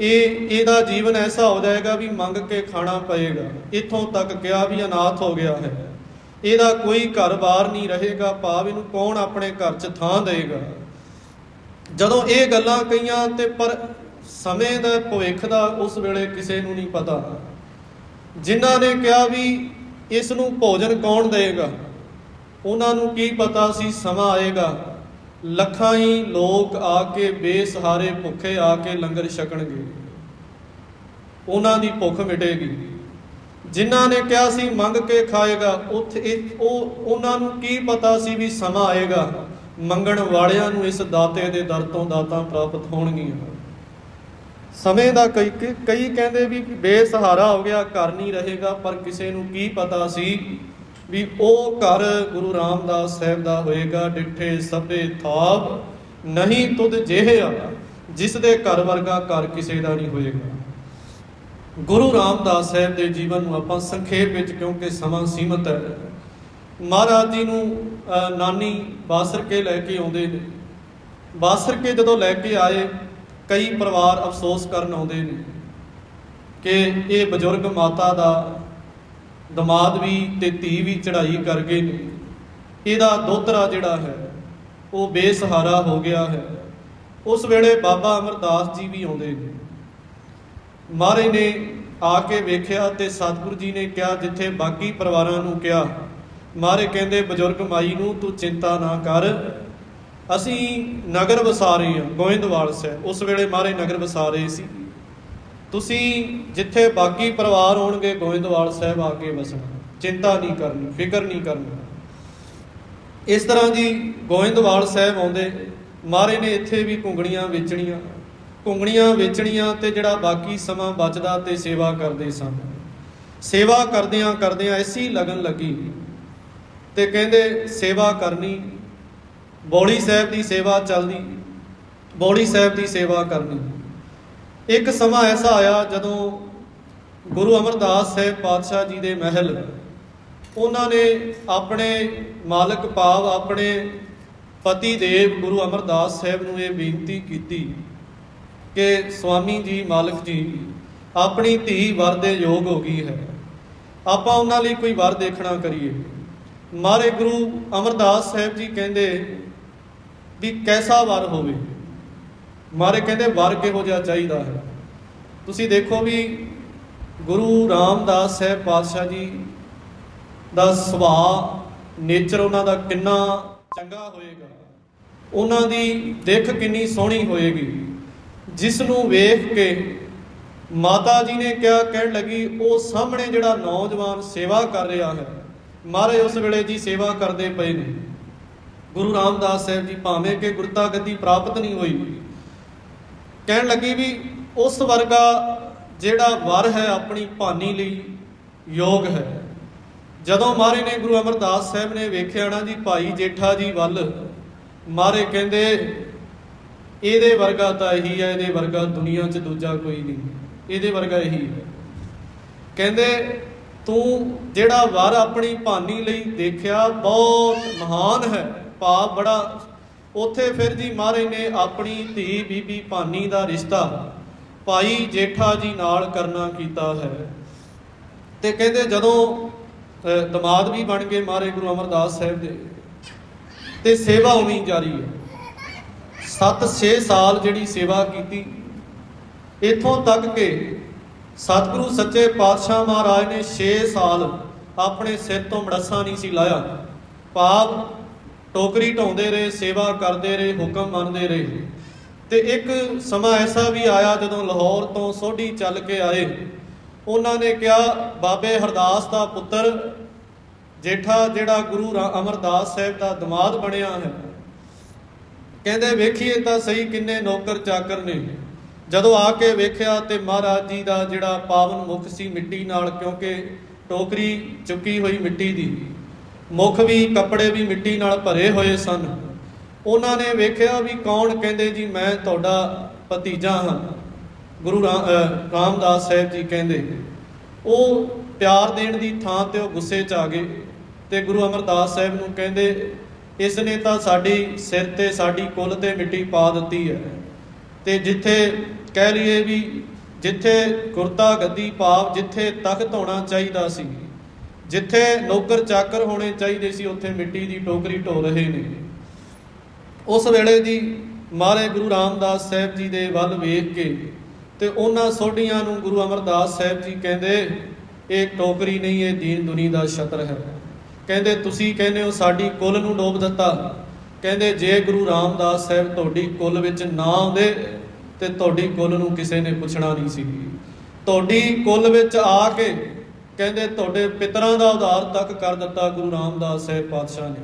ਇਹ, ਇਹਦਾ ਜੀਵਨ ਐਸਾ ਹੋ ਜਾਏਗਾ ਵੀ ਮੰਗ ਕੇ ਖਾਣਾ ਪਏਗਾ। ਇੱਥੋਂ ਤੱਕ ਕਿਹਾ ਵੀ ਅਨਾਥ ਹੋ ਗਿਆ ਹੈ। ਇਹਦਾ ਕੋਈ ਘਰ-ਬਾਰ ਨਹੀਂ ਰਹੇਗਾ, ਭਾਵ ਇਹਨੂੰ ਕੌਣ ਆਪਣੇ ਘਰ 'ਚ ਥਾਂ ਦੇਗਾ ਜਦੋਂ ਇਹ ਗੱਲਾਂ ਕਹੀਆਂ ਤੇ ਪਰ ਸਮੇਂ ਦਾ ਭਵਿੱਖ ਦਾ ਉਸ ਵੇਲੇ ਕਿਸੇ ਨੂੰ ਨਹੀਂ ਪਤਾ। ਜਿਨ੍ਹਾਂ ਨੇ ਕਿਹਾ ਵੀ ਇਸ ਨੂੰ ਭੋਜਨ ਕੌਣ ਦੇਗਾ ਉਹਨਾਂ ਨੂੰ ਕੀ ਪਤਾ ਸੀ ਸਮਾਂ ਆਏਗਾ। ਲੱਖਾਂ ਹੀ ਲੋਕ ਆ ਕੇ ਬੇਸਹਾਰੇ ਭੁੱਖੇ ਆ ਕੇ ਲੰਗਰ ਛਕਣਗੇ। ਉਹਨਾਂ ਦੀ ਭੁੱਖ ਮਿਟੇਗੀ। ਜਿਨ੍ਹਾਂ ਨੇ ਕਿਹਾ ਸੀ, ਮੰਗ ਕੇ ਖਾਏਗਾ। ਉੱਥੇ ਉਹ, ਉਹਨਾਂ ਨੂੰ ਕੀ ਪਤਾ ਸੀ ਵੀ ਸਮਾਂ ਆਏਗਾ? ਮੰਗਣ ਵਾਲਿਆਂ ਨੂੰ ਇਸ ਦਾਤੇ ਦੇ ਦਰ ਤੋਂ ਦਾਤਾਂ ਪ੍ਰਾਪਤ ਹੋਣਗੀਆਂ। ਸਮੇਂ ਦਾ ਕਈ- ਕਈ ਕਹਿੰਦੇ ਵੀ ਬੇਸਹਾਰਾ ਹੋ ਗਿਆ, ਘਰ ਨਹੀਂ ਰਹੇਗਾ, ਪਰ ਕਿਸੇ ਨੂੰ ਕੀ ਪਤਾ ਸੀ ਵੀ ਉਹ ਘਰ ਗੁਰੂ ਰਾਮਦਾਸ ਸਾਹਿਬ ਦਾ ਹੋਏਗਾ, ਡਿੱਠੇ ਸਭੇ ਥਾਪ, ਨਹੀਂ ਤੁਧ ਜਿਹਿਆ ਜਿਸ ਦੇ ਘਰ ਵਰਗਾ ਘਰ ਕਿਸੇ ਦਾ ਨਹੀਂ ਹੋਏਗਾ। ਗੁਰੂ ਰਾਮਦਾਸ ਸਾਹਿਬ ਦੇ ਜੀਵਨ ਨੂੰ ਆਪਾਂ ਸੰਖੇਪ ਵਿੱਚ, ਕਿਉਂਕਿ ਸਮਾਂ ਸੀਮਤ ਹੈ, ਮਹਾਰਾਜ ਜੀ ਨੂੰ ਨਾਨੀ ਬਾਸਰ ਕੇ ਲੈ ਕੇ ਆਉਂਦੇ ਨੇ। ਬਾਸਰ ਕੇ ਜਦੋਂ ਲੈ ਕੇ ਆਏ, ਕਈ ਪਰਿਵਾਰ ਅਫਸੋਸ ਕਰਨ ਆਉਂਦੇ ਨੇ ਕਿ ਇਹ ਬਜ਼ੁਰਗ ਮਾਤਾ ਦਾ ਦਮਾਦ ਵੀ ਤੇ ਧੀ ਵੀ ਚੜ੍ਹਾਈ ਕਰ ਗਏ ਨੇ ਇਹਦਾ ਦੋਤਰਾ ਜਿਹੜਾ ਹੈ, ਉਹ ਬੇਸਹਾਰਾ ਹੋ ਗਿਆ ਹੈ। ਉਸ ਵੇਲੇ ਬਾਬਾ ਅਮਰਦਾਸ ਜੀ ਵੀ ਆਉਂਦੇ ਨੇ। ਮਹਾਰਾਜ ਨੇ ਆ ਕੇ ਵੇਖਿਆ ਤੇ ਸਤਿਗੁਰੂ ਜੀ ਨੇ ਕਿਹਾ, ਜਿੱਥੇ ਬਾਕੀ ਪਰਿਵਾਰਾਂ ਨੂੰ ਕਿਹਾ ਮਾਰੇ ਕਹਿੰਦੇ, ਬਜ਼ੁਰਗ ਮਾਈ ਨੂੰ ਤੂੰ ਚਿੰਤਾ ਨਾ ਕਰ। ਅਸੀਂ ਨਗਰ ਵਸਾ ਰਹੇ ਹਾਂ, ਗੋਇੰਦਵਾਲ ਸਾਹਿਬ। ਉਸ ਵੇਲੇ ਮਾਰੇ ਨਗਰ ਵਸਾ ਰਹੇ ਸੀ। ਤੁਸੀਂ ਜਿੱਥੇ ਬਾਕੀ ਪਰਿਵਾਰ ਹੋਣਗੇ, ਗੋਇੰਦਵਾਲ ਸਾਹਿਬ ਆ ਕੇ ਵਸਣਾ। ਚਿੰਤਾ ਨਹੀਂ ਕਰਨੀ, ਫਿਕਰ ਨਹੀਂ ਕਰਨੀ। ਇਸ ਤਰ੍ਹਾਂ ਜੀ ਗੋਇੰਦਵਾਲ ਸਾਹਿਬ ਆਉਂਦੇ, ਮਾਰੇ ਨੇ ਇੱਥੇ ਵੀ ਕੁੰਗਣੀਆਂ ਵੇਚਣੀਆਂ। ਕੁੰਗਣੀਆਂ ਵੇਚਣੀਆਂ ਤੇ ਜਿਹੜਾ ਬਾਕੀ ਸਮਾਂ ਬਚਦਾ ਤੇ ਸੇਵਾ ਕਰਦੇ ਸਨ। ਸੇਵਾ ਕਰਦਿਆਂ ਕਰਦਿਆਂ ਐਸੀ ਲਗਨ ਲੱਗੀ ਤੇ ਕਹਿੰਦੇ, ਸੇਵਾ ਕਰਨੀ, ਬੌਲੀ ਸਾਹਿਬ ਦੀ ਸੇਵਾ ਚੱਲਦੀ, ਬੌਲੀ ਸਾਹਿਬ ਦੀ ਸੇਵਾ ਕਰਨੀ। ਇੱਕ ਸਮਾਂ ਐਸਾ ਆਇਆ ਜਦੋਂ ਗੁਰੂ ਅਮਰਦਾਸ ਸਾਹਿਬ ਪਾਤਸ਼ਾਹ ਜੀ ਦੇ ਮਹਿਲ ਉਹਨਾਂ ਨੇ ਆਪਣੇ ਮਾਲਕ ਭਾਵ, ਆਪਣੇ ਪਤੀ ਦੇਵ ਗੁਰੂ ਅਮਰਦਾਸ ਸਾਹਿਬ ਨੂੰ ਇਹ ਬੇਨਤੀ ਕੀਤੀ ਕਿ ਸੁਆਮੀ ਜੀ, ਮਾਲਕ ਜੀ, ਆਪਣੀ ਧੀ ਵਰ ਦੇ ਯੋਗ ਹੋ ਗਈ ਹੈ। ਆਪਾਂ ਉਹਨਾਂ ਲਈ ਕੋਈ ਵਰ ਦੇਖਣਾ ਕਰੀਏ। ਮਾਰੇ ਗੁਰੂ ਅਮਰਦਾਸ ਸਾਹਿਬ ਜੀ ਕਹਿੰਦੇ ਵੀ ਕੈਸਾ ਵਰ ਹੋਵੇ? ਮਾਰੇ ਕਹਿੰਦੇ ਵਰ ਕਿਹੋ ਜਿਹਾ ਚਾਹੀਦਾ ਹੈ। ਤੁਸੀਂ ਦੇਖੋ ਵੀ ਗੁਰੂ ਰਾਮਦਾਸ ਸਾਹਿਬ ਪਾਤਸ਼ਾਹ ਜੀ ਦਾ ਸੁਭਾਅ ਨੇਚਰ ਉਹਨਾਂ ਦਾ ਕਿੰਨਾ ਚੰਗਾ ਹੋਏਗਾ। ਉਹਨਾਂ ਦੀ ਦਿੱਖ ਕਿੰਨੀ ਸੋਹਣੀ ਹੋਏਗੀ। ਜਿਸ ਨੂੰ ਵੇਖ ਕੇ ਮਾਤਾ ਜੀ ਨੇ ਕਿਹਾ ਕਹਿਣ ਲੱਗੀ, ਉਹ ਸਾਹਮਣੇ ਜਿਹੜਾ ਨੌਜਵਾਨ ਸੇਵਾ ਕਰ ਰਿਹਾ ਹੈ ਮਹਾਰਾਜ ਉਸ ਵੇਲੇ ਜੀ ਸੇਵਾ ਕਰਦੇ ਪਏ ਨੇ। ਗੁਰੂ ਰਾਮਦਾਸ ਸਾਹਿਬ ਜੀ ਭਾਵੇਂ ਕਿ ਗੁਰਤਾ ਗੱਦੀ ਪ੍ਰਾਪਤ ਨਹੀਂ ਹੋਈ ਕਹਿਣ ਲੱਗੀ ਵੀ ਉਸ ਵਰਗਾ ਜਿਹੜਾ ਵਰ ਹੈ ਆਪਣੀ ਭਾਨੀ ਲਈ ਯੋਗ ਹੈ। ਜਦੋਂ ਮਾਰੇ ਨੇ ਗੁਰੂ ਅਮਰਦਾਸ ਸਾਹਿਬ ਨੇ ਵੇਖਿਆ ਨਾ ਜੀ, ਭਾਈ ਜੇਠਾ ਜੀ ਵੱਲ, ਮਾਰੇ ਕਹਿੰਦੇ, ਇਹਦੇ ਵਰਗਾ ਤਾਂ ਇਹੀ ਹੈ, ਇਹਦੇ ਵਰਗਾ ਦੁਨੀਆ 'ਚ ਦੂਜਾ ਕੋਈ ਨਹੀਂ, ਇਹਦੇ ਵਰਗਾ ਇਹੀ ਹੈ। ਕਹਿੰਦੇ, ਤੂੰ ਜਿਹੜਾ ਵਰ ਆਪਣੀ ਭਾਨੀ ਲਈ ਦੇਖਿਆ ਬਹੁਤ ਮਹਾਨ ਹੈ ਭਾਵ ਬੜਾ ਉੱਥੇ ਫਿਰ ਜੀ ਮਹਾਰਾਜ ਨੇ ਆਪਣੀ ਧੀ ਬੀਬੀ ਭਾਨੀ ਦਾ ਰਿਸ਼ਤਾ ਭਾਈ ਜੇਠਾ ਜੀ ਨਾਲ ਕਰਨਾ ਕੀਤਾ ਹੈ। ਤੇ ਕਹਿੰਦੇ ਜਦੋਂ ਅਹ, ਦਮਾਦ ਵੀ ਬਣ ਗਏ ਮਹਾਰਾਜ ਗੁਰੂ ਅਮਰਦਾਸ ਸਾਹਿਬ ਦੇ ਤੇ ਸੇਵਾ ਉਵੇਂ ਜਾਰੀ ਹੈ। 7-6 ਸਾਲ ਜਿਹੜੀ ਸੇਵਾ ਕੀਤੀ ਇਥੋਂ ਤੱਕ ਕਿ ਸਤਿਗੁਰੂ ਸੱਚੇ ਪਾਤਸ਼ਾਹ ਮਹਾਰਾਜ ਨੇ 6 ਸਾਲ ਆਪਣੇ ਸਿਰ ਤੋਂ ਮੜੱਸਾ ਨਹੀਂ ਸੀ ਲਾਇਆ। ਪਾਪ ਟੋਕਰੀ ਢਾਉਂਦੇ ਰਹੇ, ਸੇਵਾ ਕਰਦੇ ਰਹੇ, ਹੁਕਮ ਮੰਨਦੇ ਰਹੇ। ਤੇ ਇੱਕ ਸਮਾਂ ਐਸਾ ਵੀ ਆਇਆ ਜਦੋਂ ਲਾਹੌਰ ਤੋਂ ਸੋਢੀ ਚੱਲ ਕੇ ਆਏ। ਉਹਨਾਂ ਨੇ ਕਿਹਾ, ਬਾਬੇ ਹਰਦਾਸ ਦਾ ਪੁੱਤਰ, ਜੇਠਾ ਜਿਹੜਾ ਗੁਰੂ ਰਾ- ਅਮਰਦਾਸ ਸਾਹਿਬ ਦਾ ਦਮਾਦ ਬਣਿਆ ਹੈ। ਕਹਿੰਦੇ, ਵੇਖੀਏ ਤਾਂ ਸਹੀ ਕਿੰਨੇ ਨੌਕਰ ਚਾਕਰ ਨੇ। ਜਦੋਂ ਆ ਕੇ ਵੇਖਿਆ ਤੇ ਮਹਾਰਾਜ ਜੀ ਦਾ ਜਿਹੜਾ ਪਾਵਨ ਮੁਖ ਸੀ ਮਿੱਟੀ ਨਾਲ, ਕਿਉਂਕਿ ਟੋਕਰੀ ਚੁੱਕੀ ਹੋਈ ਮਿੱਟੀ ਦੀ। ਮੁਖ ਵੀ, ਕੱਪੜੇ ਵੀ ਮਿੱਟੀ ਨਾਲ ਭਰੇ ਹੋਏ ਸਨ। ਉਹਨਾਂ ਨੇ ਵੇਖਿਆ ਵੀ ਕੌਣ ਕਹਿੰਦੇ ਜੀ, ਮੈਂ ਤੁਹਾਡਾ ਭਤੀਜਾ ਹਾਂ। ਗੁਰੂ ਰਾ- ਰਾਮਦਾਸ ਸਾਹਿਬ ਜੀ ਕਹਿੰਦੇ। ਉਹ ਪਿਆਰ ਦੇਣ ਦੀ ਥਾਂ ਤੇ ਉਹ ਗੁੱਸੇ 'ਚ ਆ ਗਏ ਤੇ ਗੁਰੂ ਅਮਰਦਾਸ ਸਾਹਿਬ ਨੂੰ ਕਹਿੰਦੇ, ਇਸ ਨੇ ਤਾਂ ਸਾਡੀ ਸਿਰ ਤੇ, ਸਾਡੀ ਕੁੱਲ ਤੇ ਮਿੱਟੀ ਪਾ ਦਿੱਤੀ ਹੈ। ਤੇ ਜਿੱਥੇ ਕਹਿ ਲਈਏ ਵੀ ਜਿੱਥੇ ਕੁਰਤਾ ਗੱਦੀ ਪਾਪ, ਜਿੱਥੇ ਤਖਤ ਹੋਣਾ ਚਾਹੀਦਾ ਸੀ ਜਿੱਥੇ ਨੌਕਰ ਚਾਕਰ ਹੋਣੇ ਚਾਹੀਦੇ ਸੀ, ਉੱਥੇ ਮਿੱਟੀ ਦੀ ਟੋਕਰੀ ਢੋ ਰਹੇ ਨੇ। ਉਸ ਵੇਲੇ ਦੀ ਮਾਰੇ ਗੁਰੂ ਰਾਮਦਾਸ ਸਾਹਿਬ ਜੀ ਦੇ ਵੱਲ ਵੇਖ ਕੇ ਤੇ ਉਹਨਾਂ ਸੋਢੀਆਂ ਨੂੰ ਗੁਰੂ ਅਮਰਦਾਸ ਸਾਹਿਬ ਜੀ ਕਹਿੰਦੇ, ਇਹ ਟੋਕਰੀ ਨਹੀਂ, ਇਹ ਦੀਨ ਦੁਨੀ ਦਾ ਛਤਰ ਹੈ। ਕਹਿੰਦੇ, ਤੁਸੀਂ ਕਹਿੰਦੇ ਹੋ, ਸਾਡੀ ਕੁੱਲ ਨੂੰ ਡੋਬ ਦਿੱਤਾ। ਕਹਿੰਦੇ, ਜੇ ਗੁਰੂ ਰਾਮਦਾਸ ਸਾਹਿਬ ਤੁਹਾਡੀ ਕੁੱਲ ਵਿੱਚ ਨਾ ਆਉਂਦੇ, ਤੇ ਤੁਹਾਡੀ ਕੁੱਲ ਨੂੰ ਕਿਸੇ ਨੇ ਪੁੱਛਣਾ ਨਹੀਂ ਸੀ। ਤੁਹਾਡੀ ਕੁੱਲ ਵਿੱਚ ਆ ਕੇ ਕਹਿੰਦੇ ਤੁਹਾਡੇ ਪਿਤਰਾਂ ਦਾ ਉਧਾਰ ਤੱਕ ਕਰ ਦਿੱਤਾ ਗੁਰੂ ਰਾਮਦਾਸ ਸਾਹਿਬ ਪਾਤਸ਼ਾਹ ਨੇ।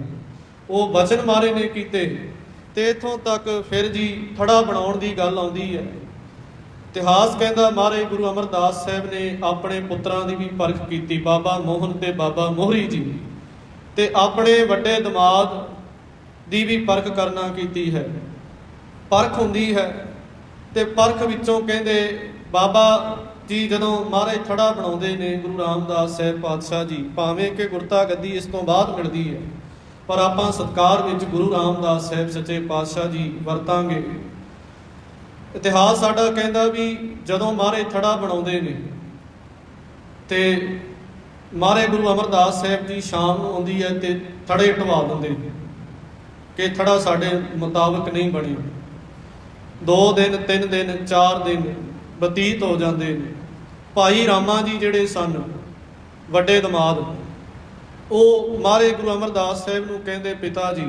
ਉਹ ਬਚਨ ਮਾਰੇ ਨੇ ਕੀਤੇ। ਤੇ ਇਥੋਂ ਤੱਕ ਫਿਰ ਜੀ ਥੜਾ ਬਣਾਉਣ ਦੀ ਗੱਲ ਆਉਂਦੀ ਹੈ। ਇਤਿਹਾਸ ਕਹਿੰਦਾ ਮਹਾਰਾਜ ਗੁਰੂ ਅਮਰਦਾਸ ਸਾਹਿਬ ਨੇ ਆਪਣੇ ਪੁੱਤਰਾਂ ਦੀ ਵੀ ਪਰਖ ਕੀਤੀ, ਬਾਬਾ ਮੋਹਨ ਤੇ ਬਾਬਾ ਮੋਹਰੀ ਜੀ। ਤੇ ਆਪਣੇ ਵੱਡੇ ਦਿਮਾਗ ਦੀ ਵੀ ਪਰਖ ਕਰਨਾ ਕੀਤੀ ਹੈ। ਪਰਖ ਹੁੰਦੀ ਹੈ ਤੇ ਪਰਖ ਵਿੱਚੋਂ ਕਹਿੰਦੇ ਬਾਬਾ ਜੀ ਜਦੋਂ ਮਹਾਰਾਜ ਥੜਾ ਬਣਾਉਂਦੇ ਨੇ, ਗੁਰੂ ਰਾਮਦਾਸ ਸਾਹਿਬ ਪਾਤਸ਼ਾਹ ਜੀ, ਭਾਵੇਂ ਕਿ ਗੁਰਤਾ ਗੱਦੀ ਇਸ ਤੋਂ ਬਾਅਦ ਮਿਲਦੀ ਹੈ, ਪਰ ਆਪਾਂ ਸਤਕਾਰ ਵਿੱਚ ਗੁਰੂ ਰਾਮਦਾਸ ਸਾਹਿਬ ਸੱਚੇ ਪਾਤਸ਼ਾਹ ਜੀ ਵਰਤਾਂਗੇ। ਇਤਿਹਾਸ ਸਾਡਾ ਕਹਿੰਦਾ ਵੀ ਜਦੋਂ ਮਹਾਰਾਜ ਥੜਾ ਬਣਾਉਂਦੇ ਨੇ, ਤੇ ਮਹਾਰਾਜ ਗੁਰੂ ਅਮਰਦਾਸ ਸਾਹਿਬ ਜੀ ਸ਼ਾਮ ਨੂੰ ਆਉਂਦੀ ਹੈ ਤੇ ਥੜੇ ਢਵਾ ਦਿੰਦੇ ਨੇ ਕਿ ਥੜਾ ਸਾਡੇ ਮੁਤਾਬਕ ਨਹੀਂ ਬਣੀ ਦੋ ਦਿਨ, ਤਿੰਨ ਦਿਨ, ਚਾਰ ਦਿਨ ਬਤੀਤ ਹੋ ਜਾਂਦੇ ਨੇ। ਭਾਈ ਰਾਮਾ ਜੀ ਜਿਹੜੇ ਸਨ, ਵੱਡੇ ਦਮਾਦ, ਉਹ ਮਾਰੇ ਗੁਰੂ ਅਮਰਦਾਸ ਸਾਹਿਬ ਨੂੰ ਕਹਿੰਦੇ, ਪਿਤਾ ਜੀ,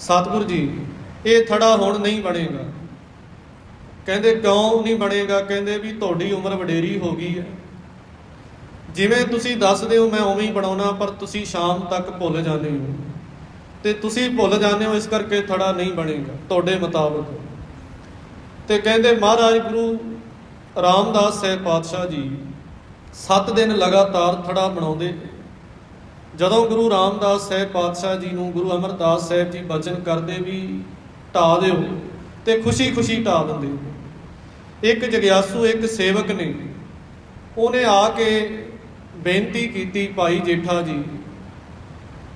ਸਤਿਗੁਰ ਜੀ, ਇਹ ਥੜਾ ਹੁਣ ਨਹੀਂ ਬਣੇਗਾ। ਕਹਿੰਦੇ, ਕਿਉਂ ਨਹੀਂ ਬਣੇਗਾ? ਕਹਿੰਦੇ ਵੀ ਤੁਹਾਡੀ ਉਮਰ ਵਡੇਰੀ ਹੋ ਗਈ ਹੈ। ਜਿਵੇਂ ਤੁਸੀਂ ਦੱਸਦੇ ਹੋ, ਮੈਂ ਉਵੇਂ ਹੀ ਬਣਾਉਣਾ, ਪਰ ਤੁਸੀਂ ਸ਼ਾਮ ਤੱਕ ਭੁੱਲ ਜਾਂਦੇ ਹੋ। ਤੇ ਤੁਸੀਂ ਭੁੱਲ ਜਾਂਦੇ ਹੋ, ਇਸ ਕਰਕੇ ਥੜਾ ਨਹੀਂ ਬਣੇਗਾ, ਤੁਹਾਡੇ ਮੁਤਾਬਕ। ਤੇ ਕਹਿੰਦੇ ਮਹਾਰਾਜ ਗੁਰੂ ਰਾਮਦਾਸ ਸਾਹਿਬ ਪਾਤਸ਼ਾਹ ਜੀ 7 ਦਿਨ ਲਗਾਤਾਰ ਥੜਾ ਬਣਾਉਂਦੇ ਜਦੋਂ ਗੁਰੂ ਰਾਮਦਾਸ ਸਾਹਿਬ ਪਾਤਸ਼ਾਹ ਜੀ ਨੂੰ ਗੁਰੂ ਅਮਰਦਾਸ ਸਾਹਿਬ ਜੀ ਬਚਨ ਕਰਦੇ ਵੀ ਢਾ ਦਿਓ ਤੇ ਖੁਸ਼ੀ-ਖੁਸ਼ੀ ਢਾ ਦਿੰਦੇ ਇੱਕ ਜਗਿਆਸੂ, ਇੱਕ ਸੇਵਕ ਨੇ ਉਹਨੇ ਆ ਕੇ ਬੇਨਤੀ ਕੀਤੀ, ਭਾਈ ਜੇਠਾ ਜੀ,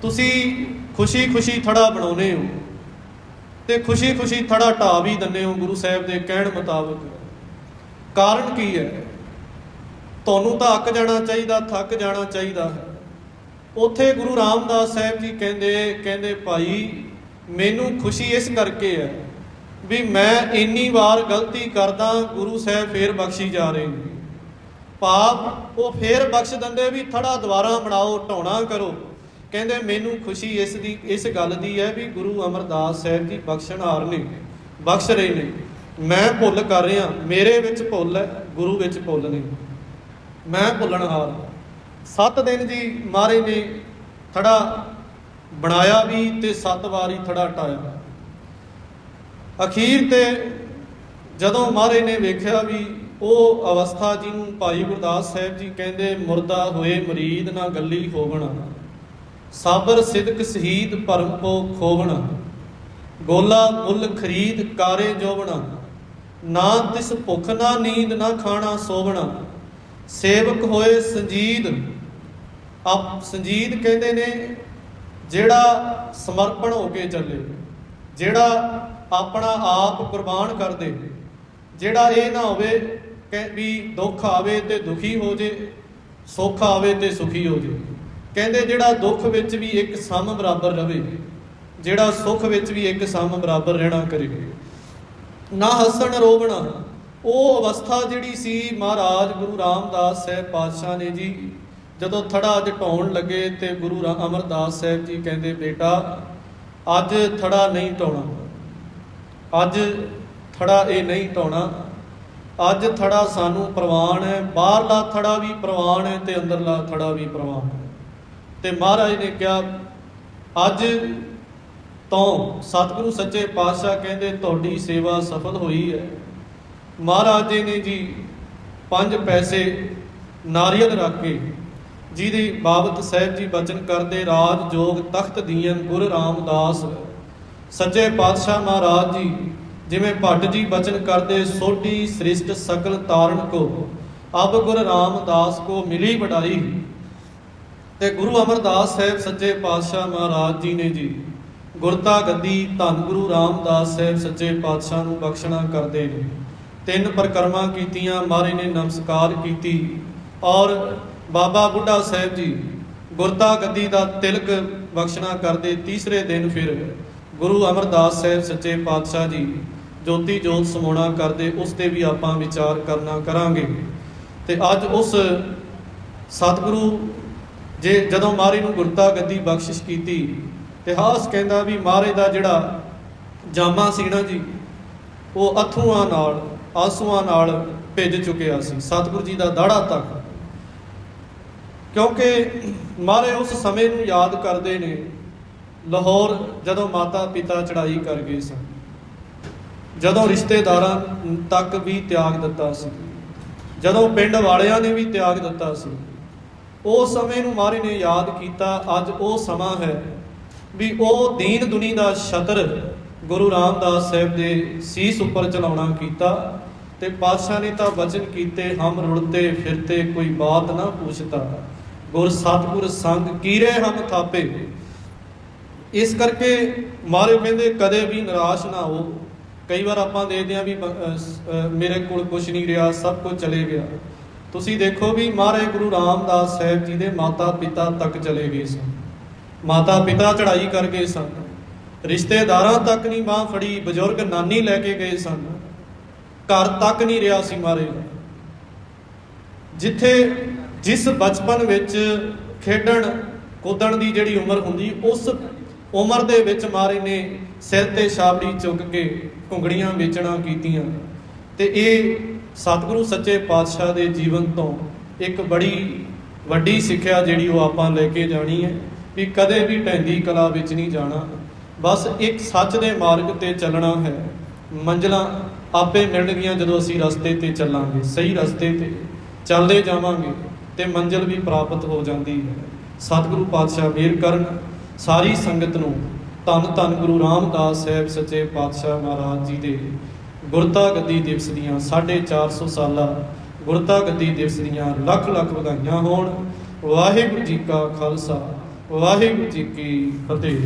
ਤੁਸੀਂ ਖੁਸ਼ੀ-ਖੁਸ਼ੀ ਥੜਾ ਬਣਾਉਨੇ ਹੋ। ਤੇ ਖੁਸ਼ੀ-ਖੁਸ਼ੀ ਥੜਾ ਢਾ ਵੀ ਦਿੰਦੇ ਹੋ ਗੁਰੂ ਸਾਹਿਬ ਦੇ ਕਹਿਣ ਮੁਤਾਬਕ। ਕਾਰਨ ਕੀ ਹੈ? ਤੁਹਾਨੂੰ ਤਾਂ ਅੱਕ ਜਾਣਾ ਚਾਹੀਦਾ, ਥੱਕ ਜਾਣਾ ਚਾਹੀਦਾ ਹੈ। ਉੱਥੇ ਗੁਰੂ ਰਾਮਦਾਸ ਸਾਹਿਬ ਜੀ ਕਹਿੰਦੇ ਕਹਿੰਦੇ ਭਾਈ, ਮੈਨੂੰ ਖੁਸ਼ੀ ਇਸ ਕਰਕੇ ਹੈ ਵੀ ਮੈਂ ਇੰਨੀ ਵਾਰ ਗਲਤੀ ਕਰਦਾ, ਗੁਰੂ ਸਾਹਿਬ ਫੇਰ ਬਖਸ਼ੀ ਜਾ ਰਹੇ ਨੇ। ਪਾਪ ਉਹ ਫੇਰ ਬਖਸ਼ ਦਿੰਦੇ ਵੀ ਥੜਾ ਦੁਬਾਰਾ ਬਣਾਓ ਢਾਉਣਾ ਕਰੋ। ਕਹਿੰਦੇ ਮੈਨੂੰ ਖੁਸ਼ੀ ਇਸ ਦੀ, ਇਸ ਗੱਲ ਦੀ ਹੈ ਵੀ ਗੁਰੂ ਅਮਰਦਾਸ ਸਾਹਿਬ ਜੀ ਬਖਸ਼ਣਹਾਰ ਨੇ, ਬਖਸ਼ ਰਹੇ ਨੇ। ਮੈਂ ਭੁੱਲ ਕਰ ਰਿਹਾ, ਮੇਰੇ ਵਿੱਚ ਭੁੱਲ ਹੈ, ਗੁਰੂ ਵਿੱਚ ਭੁੱਲ ਨਹੀਂ ਮੈਂ ਭੁੱਲਣਹਾਰ ਸੱਤ ਦਿਨ ਜੀ ਮਾਰੇ ਨੇ ਥੜਾ ਬਣਾਇਆ ਵੀ ਤੇ ਸੱਤ ਵਾਰੀ ਥੜਾ ਟਾਇਆ। ਅਖੀਰ ਤੇ ਜਦੋਂ ਮਾਰੇ ਨੇ ਵੇਖਿਆ ਵੀ ਉਹ ਅਵਸਥਾ ਜਿਹਨੂੰ ਭਾਈ ਗੁਰਦਾਸ ਸਾਹਿਬ ਜੀ ਕਹਿੰਦੇ, ਮੁਰਦਾ ਹੋਏ ਮਰੀਦ ਨਾ ਗੱਲੀ ਹੋਵਣਾ। ਸਾਬਰ ਸਿਦਕ ਸ਼ਹੀਦ ਭਰਮ ਕੋ ਖੋਵਣਾ, ਗੋਲਾ ਮੁੱਲ ਖਰੀਦ ਕਾਰੇ ਜੋਵਣਾ, ਨਾ ਤਿਸ ਭੁੱਖ ਨਾ ਨੀਂਦ ਨਾ ਖਾਣਾ ਸੋਵਣਾ, ਸੇਵਕ ਹੋਏ ਸੰਜੀਦ, ਆਪ ਸੰਜੀਦ ਕਹਿੰਦੇ ਨੇ, ਜਿਹੜਾ ਸਮਰਪਣ ਹੋ ਕੇ ਚੱਲੇ, ਜਿਹੜਾ ਆਪਣਾ ਆਪ ਕੁਰਬਾਨ ਕਰ ਦੇ ਜਿਹੜਾ ਇਹ ਨਾ ਹੋਵੇ ਕਿ ਵੀ ਦੁੱਖ ਆਵੇ ਤੇ ਦੁਖੀ ਹੋ ਜੇ, ਸੁੱਖ ਆਵੇ ਤੇ ਸੁਖੀ ਹੋ ਜੇ। ਕਹਿੰਦੇ ਜਿਹੜਾ ਦੁੱਖ ਵਿੱਚ ਵੀ ਇੱਕ ਸਮ ਬਰਾਬਰ ਰਵੇ, ਜਿਹੜਾ ਸੁੱਖ ਵਿੱਚ ਵੀ ਇੱਕ ਸਮ ਬਰਾਬਰ ਰਹਿਣਾ ਕਰੇ। ਨਾ ਹੱਸਣ ਰੋਵਣਾ, ਉਹ ਅਵਸਥਾ ਜਿਹੜੀ ਸੀ ਮਹਾਰਾਜ ਗੁਰੂ ਰਾਮਦਾਸ ਸਾਹਿਬ ਪਾਤਸ਼ਾਹ ਨੇ ਜੀ, ਜਦੋਂ ਥੜਾ ਅੱਜ ਢਾਉਣ ਲੱਗੇ ਤੇ ਗੁਰੂ ਰਾ- ਅਮਰਦਾਸ ਸਾਹਿਬ ਜੀ ਕਹਿੰਦੇ, ਬੇਟਾ, ਅੱਜ ਥੜਾ ਨਹੀਂ ਢਾਉਣਾ। ਅੱਜ ਥੜਾ ਇਹ ਨਹੀਂ ਢਾਉਣਾ। ਅੱਜ ਥੜਾ ਸਾਨੂੰ ਪ੍ਰਵਾਨ ਹੈ, ਬਾਹਰਲਾ ਥੜਾ ਵੀ ਪ੍ਰਵਾਨ ਹੈ ਤੇ ਅੰਦਰਲਾ ਥੜਾ ਵੀ ਪ੍ਰਵਾਨ ਹੈ। ਤੇ ਮਹਾਰਾਜ ਨੇ ਕਿਹਾ, ਅੱਜ ਤੋਂ ਸਤਿਗੁਰੂ ਸੱਚੇ ਪਾਤਸ਼ਾਹ ਕਹਿੰਦੇ, ਤੁਹਾਡੀ ਸੇਵਾ ਸਫਲ ਹੋਈ ਹੈ। ਮਹਾਰਾਜ ਜੀ ਨੇ ਜੀ ਪੰਜ ਪੈਸੇ ਨਾਰੀਅਲ ਰੱਖ ਕੇ ਜਿਹਦੀ ਬਾਬਤ ਸਾਹਿਬ ਜੀ ਬਚਨ ਕਰਦੇ, ਰਾਜ ਜੋਗ ਤਖਤ ਦੀਨ ਗੁਰ ਰਾਮਦਾਸ। ਸੱਚੇ ਪਾਤਸ਼ਾਹ ਮਹਾਰਾਜ ਜੀ, ਜਿਵੇਂ ਭੱਟ ਜੀ ਬਚਨ ਕਰਦੇ, ਸੋਢੀ ਸ੍ਰਿਸ਼ਟ ਸਕਲ ਤਾਰਨ ਕੋ, ਅਬ ਗੁਰ ਰਾਮਦਾਸ ਕੋ ਮਿਲੀ ਵਡਾਈ। ਤੇ ਗੁਰੂ ਅਮਰਦਾਸ ਸਾਹਿਬ ਸੱਚੇ ਪਾਤਸ਼ਾਹ ਮਹਾਰਾਜ ਜੀ ਨੇ ਜੀ ਗੁਰਤਾ ਗੱਦੀ ਧੰਨ ਗੁਰੂ ਰਾਮਦਾਸ ਸਾਹਿਬ ਸੱਚੇ ਪਾਤਸ਼ਾਹ ਨੂੰ ਬਖਸ਼ਣਾ ਕਰਦੇ ਨੇ। ਤਿੰਨ ਪ੍ਰਕਰਮਾਂ ਕੀਤੀਆਂ ਮਾਰੇ ਨੇ ਨਮਸਕਾਰ ਕੀਤੀ ਔਰ ਬਾਬਾ ਬੁੱਢਾ ਸਾਹਿਬ ਜੀ ਗੁਰਤਾ ਗੱਦੀ ਦਾ ਤਿਲਕ ਬਖਸ਼ਣਾ ਕਰਦੇ ਤੀਸਰੇ ਦਿਨ ਫਿਰ ਗੁਰੂ ਅਮਰਦਾਸ ਸਾਹਿਬ ਸੱਚੇ ਪਾਤਸ਼ਾਹ ਜੀ ਜੋਤੀ ਜੋਤ ਸਮਾਉਣਾ ਕਰਦੇ, ਉਸ ਤੇ ਵੀ ਆਪਾਂ ਵਿਚਾਰ ਕਰਨਾ ਕਰਾਂਗੇ। ਤੇ ਅੱਜ ਉਸ ਸਤਿਗੁਰੂ ਜੇ ਜਦੋਂ ਮਾਰੇ ਨੂੰ ਗੁਰਤਾ ਗੱਦੀ ਬਖਸ਼ਿਸ਼ ਕੀਤੀ, ਇਤਿਹਾਸ ਕਹਿੰਦਾ ਵੀ ਮਾਰੇ ਦਾ ਜਿਹੜਾ ਜਾਮਾ ਸੀ ਨਾ ਜੀ, ਉਹ ਅਥੂਆਂ ਨਾਲ, ਆਸੂਆਂ ਨਾਲ ਭਿੱਜ ਚੁੱਕਿਆ ਸੀ, ਸਤਿਗੁਰੂ ਜੀ ਦਾ ਦਾੜਾ ਤੱਕ। ਕਿਉਂਕਿ ਮਾਰੇ ਉਸ ਸਮੇਂ ਨੂੰ ਯਾਦ ਕਰਦੇ ਨੇ, ਲਾਹੌਰ ਜਦੋਂ ਮਾਤਾ ਪਿਤਾ ਚੜਾਈ ਕਰ ਗਏ ਸਨ, ਜਦੋਂ ਰਿਸ਼ਤੇਦਾਰਾਂ ਤੱਕ ਵੀ ਤਿਆਗ ਦਿੱਤਾ ਸੀ, ਜਦੋਂ ਪਿੰਡ ਵਾਲਿਆਂ ਨੇ ਵੀ ਤਿਆਗ ਦਿੱਤਾ ਸੀ ਉਸ ਸਮੇਂ ਨੂੰ ਮਾਰੇ ਨੇ ਯਾਦ ਕੀਤਾ, ਅੱਜ ਉਹ ਸਮਾਂ ਹੈ ਵੀ ਉਹ ਦੀਨ ਦੁਨੀ ਦਾ ਛਤਰ ਗੁਰੂ ਰਾਮਦਾਸ ਸਾਹਿਬ ਦੇ ਸੀਸ ਉੱਪਰ ਚਲਾਉਣਾ ਕੀਤਾ ਤੇ ਪਾਤਸ਼ਾਹ ਨੇ ਤਾਂ ਵਚਨ ਕੀਤੇ, ਹਮ ਰੁੜਤੇ, ਫਿਰਤੇ, ਕੋਈ ਬਾਤ ਨਾ ਪੁੱਛਤਾ। ਗੁਰ ਸਤਿਗੁਰ ਸੰਗ ਕੀਰੇ ਹਮ ਥਾਪੇ। ਇਸ ਕਰਕੇ ਮਾਰੇ ਕਹਿੰਦੇ ਕਦੇ ਵੀ ਨਿਰਾਸ਼ ਨਾ ਹੋ। ਕਈ ਵਾਰ ਆਪਾਂ ਦੇਖਦੇ ਆ ਵੀ ਮੇਰੇ ਕੋਲ ਕੁਝ ਨਹੀਂ ਰਿਹਾ, ਸਭ ਕੁਝ ਚਲੇ ਗਿਆ। ਤੁਸੀਂ ਦੇਖੋ ਵੀ ਮਹਾਰਾਜ ਗੁਰੂ ਰਾਮਦਾਸ ਸਾਹਿਬ ਜੀ ਦੇ ਮਾਤਾ ਪਿਤਾ ਤੱਕ ਚਲੇ ਗਏ ਸਨ। ਮਾਤਾ ਪਿਤਾ ਚੜਾਈ ਕਰ ਗਏ ਸਨ। ਰਿਸ਼ਤੇਦਾਰਾਂ ਤੱਕ ਨਹੀਂ ਬਾਹ ਫੜੀ, ਬਜ਼ੁਰਗ ਨਾਨੀ ਲੈ ਕੇ ਗਏ ਸਨ। ਘਰ ਤੱਕ ਨਹੀਂ ਰਿਹਾ ਸੀ ਮਾਰੇ ਜਿੱਥੇ ਜਿਸ ਬਚਪਨ ਵਿੱਚ ਖੇਡਣ, ਕੁੱਦਣ ਦੀ ਜਿਹੜੀ ਉਮਰ ਹੁੰਦੀ, ਉਸ ਉਮਰ ਦੇ ਵਿੱਚ ਮਾਰੇ ਨੇ ਸਿਰ ਤੇ ਛਾਬੜੀ ਚੁੱਕ ਕੇ ਘੁੰਗੜੀਆਂ ਵੇਚਣਾ ਕੀਤੀਆਂ। ਤੇ ਇਹ ਸਤਿਗੁਰੂ ਸੱਚੇ ਪਾਤਸ਼ਾਹ ਦੇ ਜੀਵਨ ਤੋਂ ਇੱਕ ਬੜੀ ਵੱਡੀ ਸਿੱਖਿਆ ਜਿਹੜੀ ਉਹ ਆਪਾਂ ਲੈ ਕੇ ਜਾਣੀ ਹੈ ਵੀ ਕਦੇ ਵੀ ਢੈਂਦੀ ਕਲਾ ਵਿੱਚ ਨਹੀਂ ਜਾਣਾ। ਬਸ ਇੱਕ ਸੱਚ ਦੇ ਮਾਰਗ ਤੇ ਚੱਲਣਾ ਹੈ। ਮੰਜ਼ਲਾਂ ਆਪੇ ਮਿਲਣਗੀਆਂ ਜਦੋਂ ਅਸੀਂ ਰਸਤੇ ਤੇ ਚੱਲਾਂਗੇ, ਸਹੀ ਰਸਤੇ ਤੇ ਚੱਲਦੇ ਜਾਵਾਂਗੇ ਤੇ ਮੰਜ਼ਿਲ ਵੀ ਪ੍ਰਾਪਤ ਹੋ ਜਾਂਦੀ ਹੈ। ਸਤਿਗੁਰੂ ਪਾਤਸ਼ਾਹ ਮਿਹਰ ਕਰਨ ਸਾਰੀ ਸੰਗਤ ਨੂੰ ਧੰਨ ਧੰਨ ਗੁਰੂ ਰਾਮਦਾਸ ਸਾਹਿਬ ਸੱਚੇ ਪਾਤਸ਼ਾਹ ਮਹਾਰਾਜ ਜੀ ਦੇ ਗੁਰਤਾ ਗੱਦੀ ਦਿਵਸ ਦੀਆਂ 450 ਸਾਲਾ ਗੁਰਤਾ ਗੱਦੀ ਦਿਵਸ ਦੀਆਂ ਲੱਖ ਲੱਖ ਵਧਾਈਆਂ ਹੋਣ। ਵਾਹਿਗੁਰੂ ਜੀ ਕਾ ਖਾਲਸਾ, ਵਾਹਿਗੁਰੂ ਜੀ ਕੀ ਫਤਿਹ।